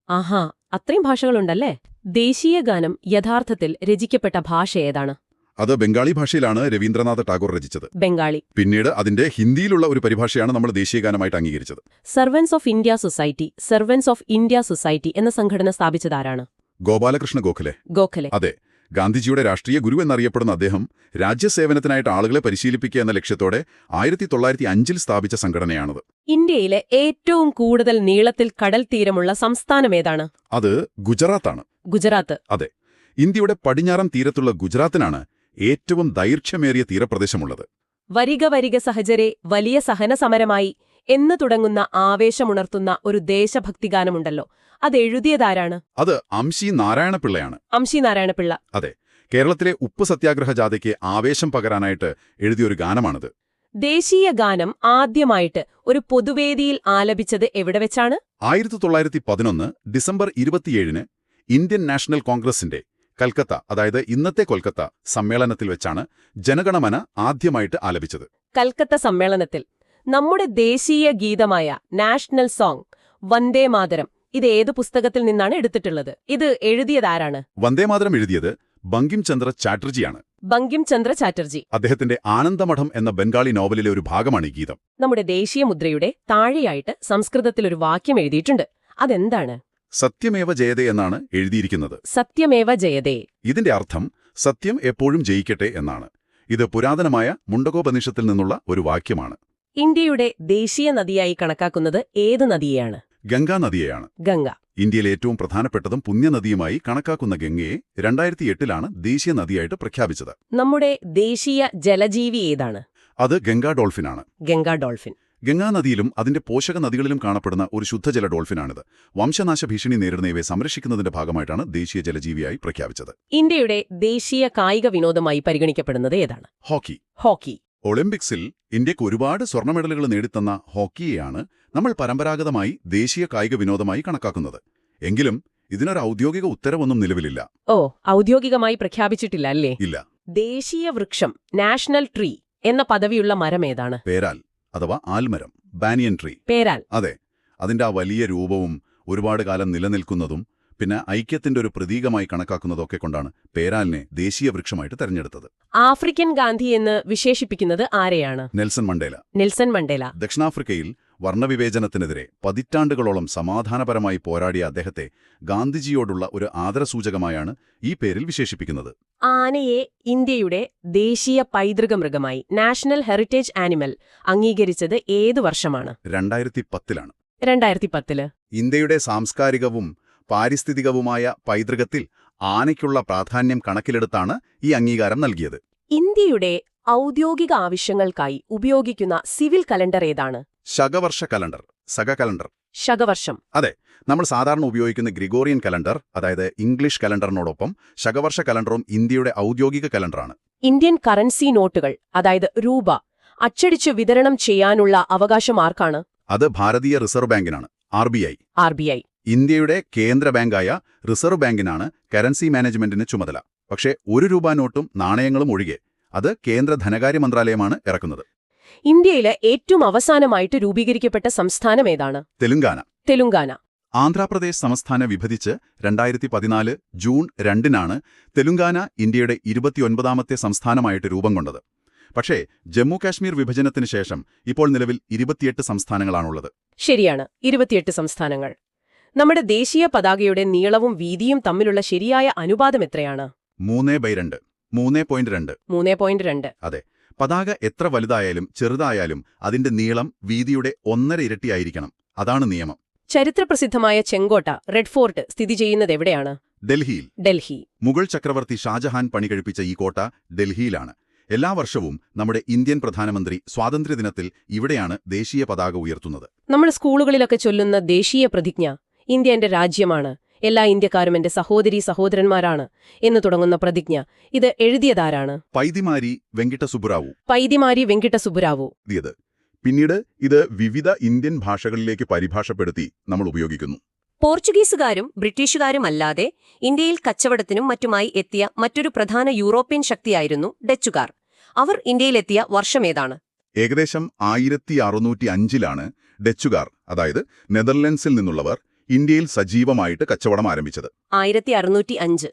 Speaker 1: ആഹാ അത്രയും ഭാഷകളുണ്ടല്ലേ? ദേശീയ ഗാനം യഥാർത്ഥത്തിൽ രചിക്കപ്പെട്ട ഭാഷ ഏതാണ്?
Speaker 2: അത് ബംഗാളി ഭാഷയിലാണ് രവീന്ദ്രനാഥ് ടാഗോർ രചിച്ചത്.
Speaker 1: ബംഗാളി.
Speaker 2: പിന്നീട് അതിന്റെ ഹിന്ദിയിലുള്ള ഒരു പരിഭാഷയാണ് നമ്മൾ ദേശീയ ഗാനമായിട്ട് അംഗീകരിച്ചത്.
Speaker 1: Servants of India society servants of India society എന്ന സംഘടന സ്ഥാപിച്ചതാരാണ്
Speaker 2: ഗോപാലകൃഷ്ണ ഗോഖലെ.
Speaker 1: ഗോഖലെ.
Speaker 2: അതെ. ഗാന്ധിജിയുടെ രാഷ്ട്രീയ ഗുരു എന്നറിയപ്പെടുന്ന അദ്ദേഹം രാജ്യസേവനത്തിനായിട്ട് ആളുകളെ പരിശീലിപ്പിക്കുക എന്ന ലക്ഷ്യത്തോടെ ആയിരത്തി തൊള്ളായിരത്തി അഞ്ചിൽ സ്ഥാപിച്ച സംഘടനയാണത്.
Speaker 1: ഇന്ത്യയിലെ ഏറ്റവും കൂടുതൽ നീളത്തിൽ കടൽ തീരമുള്ള സംസ്ഥാനമേതാണ്
Speaker 2: അത് ഗുജറാത്താണ്.
Speaker 1: ഗുജറാത്ത്. അതെ.
Speaker 2: ഇന്ത്യയുടെ പടിഞ്ഞാറൻ തീരത്തുള്ള ഗുജറാത്തിനാണ് ഏറ്റവും ദൈർഘ്യമേറിയ തീരപ്രദേശമുള്ളത്.
Speaker 1: വരിക വരിക സഹചരെ വലിയ സഹന സമരമായി എന്ന് തുടങ്ങുന്ന ആവേശമുണർത്തുന്ന ഒരു ദേശഭക്തിഗാനമുണ്ടല്ലോ. അത് എഴുതിയതാരാണ്?
Speaker 2: അത് അംശി നാരായണപിള്ളയാണ്.
Speaker 1: അംശി നാരായണപിള്ള. അതെ.
Speaker 2: കേരളത്തിലെ ഉപ്പ് സത്യാഗ്രഹ ജാഥയ്ക്ക് ആവേശം പകരാനായിട്ട് എഴുതിയൊരു ഗാനമാണിത്.
Speaker 1: ദേശീയ ഗാനം ആദ്യമായിട്ട് ഒരു പൊതുവേദിയിൽ ആലപിച്ചത് എവിടെ വെച്ചാണ്?
Speaker 2: ആയിരത്തി തൊള്ളായിരത്തി പതിനൊന്ന് ഡിസംബർ ഇരുപത്തിയേഴിന് ഇന്ത്യൻ നാഷണൽ കോൺഗ്രസിന്റെ കൽക്കത്ത അതായത് ഇന്നത്തെ കൊൽക്കത്ത സമ്മേളനത്തിൽ വെച്ചാണ് ജനഗണമന ആദ്യമായിട്ട് ആലപിച്ചത്.
Speaker 1: കൽക്കത്ത സമ്മേളനത്തിൽ. നമ്മുടെ ദേശീയ ഗീതമായ നാഷണൽ സോങ് വന്ദേ മാതരം ഇത് ഏത് പുസ്തകത്തിൽ നിന്നാണ് എടുത്തിട്ടുള്ളത്? ഇത് എഴുതിയതാരാണ്
Speaker 2: വന്ദേമാതരം എഴുതിയത് ബങ്കിം ചന്ദ്ര ചാറ്റർജിയാണ്.
Speaker 1: ബങ്കിം ചന്ദ്ര ചാറ്റർജി.
Speaker 2: അദ്ദേഹത്തിന്റെ ആനന്ദമഠം എന്ന ബംഗാളി നോവലിലെ ഒരു ഭാഗമാണ് ഈ ഗീതം.
Speaker 1: നമ്മുടെ ദേശീയ മുദ്രയുടെ താഴെയായിട്ട് സംസ്കൃതത്തിൽ ഒരു വാക്യം എഴുതിയിട്ടുണ്ട്. അതെന്താണ്?
Speaker 2: സത്യമേവ ജയതേ എന്നാണ് എഴുതിയിരിക്കുന്നത്.
Speaker 1: സത്യമേവ ജയതേ.
Speaker 2: ഇതിന്റെ അർത്ഥം സത്യം എപ്പോഴും ജയിക്കട്ടെ എന്നാണ്. ഇത് പുരാതനമായ മുണ്ടകോപനിഷത്തിൽ നിന്നുള്ള ഒരു വാക്യമാണ്.
Speaker 1: ഇന്ത്യയുടെ ദേശീയ നദിയായി കണക്കാക്കുന്നത് ഏത് നദിയെയാണ്?
Speaker 2: ഗംഗാ നദിയെയാണ്.
Speaker 1: ഗംഗ.
Speaker 2: ഇന്ത്യയിലെ ഏറ്റവും പ്രധാനപ്പെട്ടതും പുണ്യനദിയുമായി കണക്കാക്കുന്ന ഗംഗയെ രണ്ടായിരത്തി എട്ടിലാണ് ദേശീയ നദിയായിട്ട് പ്രഖ്യാപിച്ചത്.
Speaker 1: നമ്മുടെ ദേശീയ ജലജീവി ഏതാണ്?
Speaker 2: അത് ഗംഗാ ഡോൾഫിനാണ്.
Speaker 1: ഗംഗാ ഡോൾഫിൻ.
Speaker 2: ഗംഗാ നദിയിലും അതിന്റെ പോഷക നദികളിലും കാണപ്പെടുന്ന ഒരു ശുദ്ധജല ഡോൾഫിനാണിത്. വംശനാശ ഭീഷണി നേരിടുന്നവയെ സംരക്ഷിക്കുന്നതിന്റെ ഭാഗമായിട്ടാണ് ദേശീയ ജലജീവിയായി പ്രഖ്യാപിച്ചത്.
Speaker 1: ഇന്ത്യയുടെ ദേശീയ കായിക വിനോദമായി പരിഗണിക്കപ്പെടുന്നത് ഏതാണ്?
Speaker 2: ഹോക്കി.
Speaker 1: ഹോക്കി.
Speaker 2: ഒളിമ്പിക്സിൽ ഇന്ത്യയ്ക്ക് ഒരുപാട് സ്വർണ മെഡലുകൾ നേടിത്തന്ന ഹോക്കിയെയാണ് നമ്മൾ പരമ്പരാഗതമായി ദേശീയ കായിക വിനോദമായി കണക്കാക്കുന്നത്. എങ്കിലും ഇതിനൊരു ഔദ്യോഗിക ഉത്തരവൊന്നും നിലവിലില്ല.
Speaker 1: ഓ ഔദ്യോഗികമായി പ്രഖ്യാപിച്ചിട്ടില്ല അല്ലേ?
Speaker 2: ഇല്ല.
Speaker 1: ദേശീയ വൃക്ഷം നാഷണൽ ട്രീ എന്ന പദവിയുള്ള മരം ഏതാണ്?
Speaker 2: പേരാൽ അഥവാ ആൽമരം ബാനിയൻ ട്രീ.
Speaker 1: പേരാൽ.
Speaker 2: അതെ അതിന്റെ ആ വലിയ രൂപവും ഒരുപാട് കാലം നിലനിൽക്കുന്നതും പിന്നെ ഐക്യത്തിന്റെ ഒരു പ്രതീകമായി കണക്കാക്കുന്നതൊക്കെ കൊണ്ടാണ് പേരാലിനെ ദേശീയ വൃക്ഷമായിട്ട് തെരഞ്ഞെടുത്തത്.
Speaker 1: ആഫ്രിക്കൻ ഗാന്ധി എന്ന് വിശേഷിപ്പിക്കുന്നത് ആരെയാണ്?
Speaker 2: Nelson Mandela.
Speaker 1: Nelson Mandela.
Speaker 2: ദക്ഷിണാഫ്രിക്കയിൽ വർണവിവേചനത്തിനെതിരെ പതിറ്റാണ്ടുകളോളം സമാധാനപരമായി പോരാടിയ അദ്ദേഹത്തെ ഗാന്ധിജിയോടുള്ള ഒരു ആദരസൂചകമായാണ് ഈ പേരിൽ വിശേഷിപ്പിക്കുന്നത്.
Speaker 1: ആനയെ ഇന്ത്യയുടെ ദേശീയ പൈതൃക മൃഗമായി നാഷണൽ ഹെറിറ്റേജ് ആനിമൽ അംഗീകരിച്ചത് ഏതു വർഷമാണ്?
Speaker 2: രണ്ടായിരത്തി പത്തിലാണ്.
Speaker 1: രണ്ടായിരത്തി പത്തിൽ.
Speaker 2: ഇന്ത്യയുടെ സാംസ്കാരികവും പാരിസ്ഥിതികവുമായ പൈതൃകത്തിൽ ആനയ്ക്കുള്ള പ്രാധാന്യം കണക്കിലെടുത്താണ് ഈ അംഗീകാരം നൽകിയത്.
Speaker 1: ഇന്ത്യയുടെ ഔദ്യോഗിക ആവശ്യങ്ങൾക്കായി ഉപയോഗിക്കുന്ന സിവിൽ കലണ്ടർ ഏതാണ്?
Speaker 2: ശകവർഷ കലണ്ടർ സക കലണ്ടർ.
Speaker 1: ശകവർഷം.
Speaker 2: നമ്മൾ സാധാരണ ഉപയോഗിക്കുന്ന ഗ്രിഗോറിയൻ കലണ്ടർ അതായത് ഇംഗ്ലീഷ് കലണ്ടറിനോടൊപ്പം ശകവർഷ കലണ്ടറും ഇന്ത്യയുടെ ഔദ്യോഗിക കലണ്ടറാണ്.
Speaker 1: ഇന്ത്യൻ കറൻസി നോട്ടുകൾ അതായത് രൂപ അച്ചടിച്ച് വിതരണം ചെയ്യാനുള്ള അവകാശം ആർക്കാണ്?
Speaker 2: അത് ഭാരതീയ reserve ബാങ്കിനാണ് R B I.
Speaker 1: R B I.
Speaker 2: ഇന്ത്യയുടെ കേന്ദ്ര ബാങ്കായ റിസർവ് ബാങ്കിനാണ് കറൻസി മാനേജ്മെന്റിന് ചുമതല. പക്ഷേ ഒരു രൂപ നോട്ടും നാണയങ്ങളും ഒഴികെ അത് കേന്ദ്ര ധനകാര്യ മന്ത്രാലയമാണ് ഇറക്കുന്നത്.
Speaker 1: ഇന്ത്യയിലെ ഏറ്റവും അവസാനമായിട്ട് രൂപീകരിക്കപ്പെട്ട സംസ്ഥാനം ഏതാണ്?
Speaker 2: തെലുങ്കാന.
Speaker 1: തെലുങ്കാന.
Speaker 2: ആന്ധ്രാപ്രദേശ് സംസ്ഥാനം വിഭജിച്ച് രണ്ടായിരത്തി പതിനാല് ജൂൺ രണ്ടിനാണ് തെലുങ്കാന ഇന്ത്യയുടെ ഇരുപത്തിയൊൻപതാമത്തെ സംസ്ഥാനമായിട്ട് രൂപം കൊണ്ടത്. പക്ഷേ ജമ്മു കാശ്മീർ വിഭജനത്തിന് ശേഷം ഇപ്പോൾ നിലവിൽ ഇരുപത്തിയെട്ട് സംസ്ഥാനങ്ങളാണുള്ളത്.
Speaker 1: ശരിയാണ് ഇരുപത്തിയെട്ട് സംസ്ഥാനങ്ങൾ. നമ്മുടെ ദേശീയ പതാകയുടെ നീളവും വീതിയും തമ്മിലുള്ള ശരിയായ അനുപാതം എത്രയാണ്?
Speaker 2: മൂന്നേ ബൈ രണ്ട്. മൂന്നേ പോയിന്റ് രണ്ട്.
Speaker 1: മൂന്നേ പോയിന്റ് രണ്ട്. അതെ.
Speaker 2: പതാക എത്ര വലുതായാലും ചെറുതായാലും അതിന്റെ നീളം വീതിയുടെ ഒന്നര ഇരട്ടിയായിരിക്കണം. അതാണ് നിയമം.
Speaker 1: ചരിത്രപ്രസിദ്ധമായ ചെങ്കോട്ട റെഡ് ഫോർട്ട് സ്ഥിതി ചെയ്യുന്നത് എവിടെയാണ്?
Speaker 2: ഡൽഹിയിൽ.
Speaker 1: ഡൽഹി.
Speaker 2: മുഗൾ ചക്രവർത്തി ഷാജഹാൻ പണികഴിപ്പിച്ച ഈ കോട്ട ഡൽഹിയിലാണ്. എല്ലാ വർഷവും നമ്മുടെ ഇന്ത്യൻ പ്രധാനമന്ത്രി സ്വാതന്ത്ര്യദിനത്തിൽ ഇവിടെയാണ് ദേശീയ പതാക ഉയർത്തുന്നത്.
Speaker 1: നമ്മൾ സ്കൂളുകളിലൊക്കെ ചൊല്ലുന്ന ദേശീയ പ്രതിജ്ഞ ഇന്ത്യ എന്റെ രാജ്യമാണ്. എല്ലാ ഇന്ത്യക്കാരും എന്റെ സഹോദരി സഹോദരന്മാരാണ് എന്ന് തുടങ്ങുന്ന പ്രതിജ്ഞ. ഇത് എഴുതിയതാരാണ്?
Speaker 2: പൈതിമാരി വെങ്കിട്ട സുബുറാവു
Speaker 1: പൈതിമാരി വെങ്കിട്ട സുബുരാവു
Speaker 2: പിന്നീട് ഇത് വിവിധ ഇന്ത്യൻ ഭാഷകളിലേക്ക് പരിഭാഷപ്പെടുത്തി നമ്മൾ ഉപയോഗിക്കുന്നു.
Speaker 3: പോർച്ചുഗീസുകാരും ബ്രിട്ടീഷുകാരും അല്ലാതെ ഇന്ത്യയിൽ കച്ചവടത്തിനും മറ്റുമായി എത്തിയ മറ്റൊരു പ്രധാന യൂറോപ്യൻ ശക്തിയായിരുന്നു ഡച്ചുകാർ. അവർ ഇന്ത്യയിലെത്തിയ വർഷമേതാണ്
Speaker 2: ഏകദേശം ആയിരത്തി അറുന്നൂറ്റി അഞ്ചിലാണ് ഡച്ചുകാർ അതായത് നെതർലൻഡ്സിൽ നിന്നുള്ളവർ ഇന്ത്യയിൽ സജീവമായിട്ട് കച്ചവടം ആരംഭിച്ചത്.
Speaker 3: ആയിരത്തി അറുന്നൂറ്റി അഞ്ച്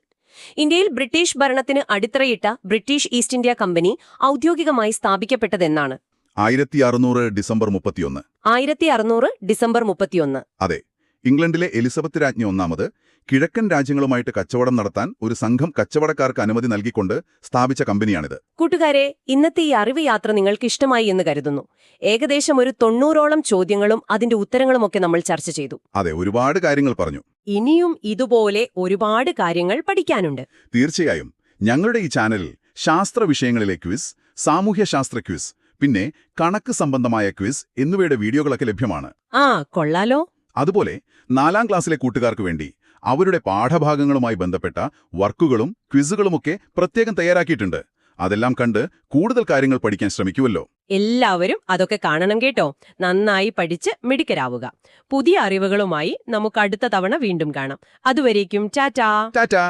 Speaker 3: ഇന്ത്യയിൽ ബ്രിട്ടീഷ് ഭരണത്തിന് അടിത്തറയിട്ട ബ്രിട്ടീഷ് ഈസ്റ്റ് ഇന്ത്യ കമ്പനി ഔദ്യോഗികമായി സ്ഥാപിക്കപ്പെട്ടതെന്നാണ്.
Speaker 2: ആയിരത്തി അറുന്നൂറ് ഡിസംബർ മുപ്പത്തിയൊന്ന്.
Speaker 3: ആയിരത്തി അറുന്നൂറ് ഡിസംബർ മുപ്പത്തിയൊന്ന്.
Speaker 2: അതെ. ഇംഗ്ലണ്ടിലെ എലിസബത്ത് രാജ്ഞി ഒന്നാമത് കിഴക്കൻ രാജ്യങ്ങളുമായിട്ട് കച്ചവടം നടത്താൻ ഒരു സംഘം കച്ചവടക്കാർക്ക് അനുമതി നൽകിക്കൊണ്ട് സ്ഥാപിച്ച കമ്പനിയാണിത്.
Speaker 3: കൂട്ടുകാരെ ഇന്നത്തെ ഈ അറിവ് യാത്ര നിങ്ങൾക്ക് ഇഷ്ടമായി എന്ന് കരുതുന്നു. ഏകദേശം ഒരു തൊണ്ണൂറോളം ചോദ്യങ്ങളും അതിന്റെ ഉത്തരങ്ങളും ഒക്കെ നമ്മൾ ചർച്ച ചെയ്തു.
Speaker 2: അതെ ഒരുപാട് കാര്യങ്ങൾ പറഞ്ഞു.
Speaker 1: ഇനിയും ഇതുപോലെ ഒരുപാട് കാര്യങ്ങൾ പഠിക്കാനുണ്ട്.
Speaker 2: തീർച്ചയായും. ഞങ്ങളുടെ ഈ ചാനലിൽ ശാസ്ത്ര വിഷയങ്ങളിലെ ക്വിസ് സാമൂഹ്യശാസ്ത്ര ക്വിസ് പിന്നെ കണക്ക് സംബന്ധമായ ക്വിസ് എന്നിവയുടെ വീഡിയോകളൊക്കെ ലഭ്യമാണ്.
Speaker 1: ആ കൊള്ളാലോ.
Speaker 2: അതുപോലെ നാലാം ക്ലാസ്സിലെ കൂട്ടുകാർക്ക് വേണ്ടി അവരുടെ പാഠഭാഗങ്ങളുമായി ബന്ധപ്പെട്ട വർക്കുകളും ക്വിസുകളുമൊക്കെ പ്രത്യേകം തയ്യാറാക്കിയിട്ടുണ്ട്. അതെല്ലാം കണ്ട് കൂടുതൽ കാര്യങ്ങൾ പഠിക്കാൻ ശ്രമിക്കുമല്ലോ
Speaker 1: എല്ലാവരും അതൊക്കെ കാണണം കേട്ടോ. നന്നായി പഠിച്ച് മിടുക്കരാവുക. പുതിയ അറിവുകളുമായി നമുക്ക് അടുത്ത തവണ വീണ്ടും കാണാം. അതുവരേക്കും ടാറ്റാ.
Speaker 2: ടാറ്റാ.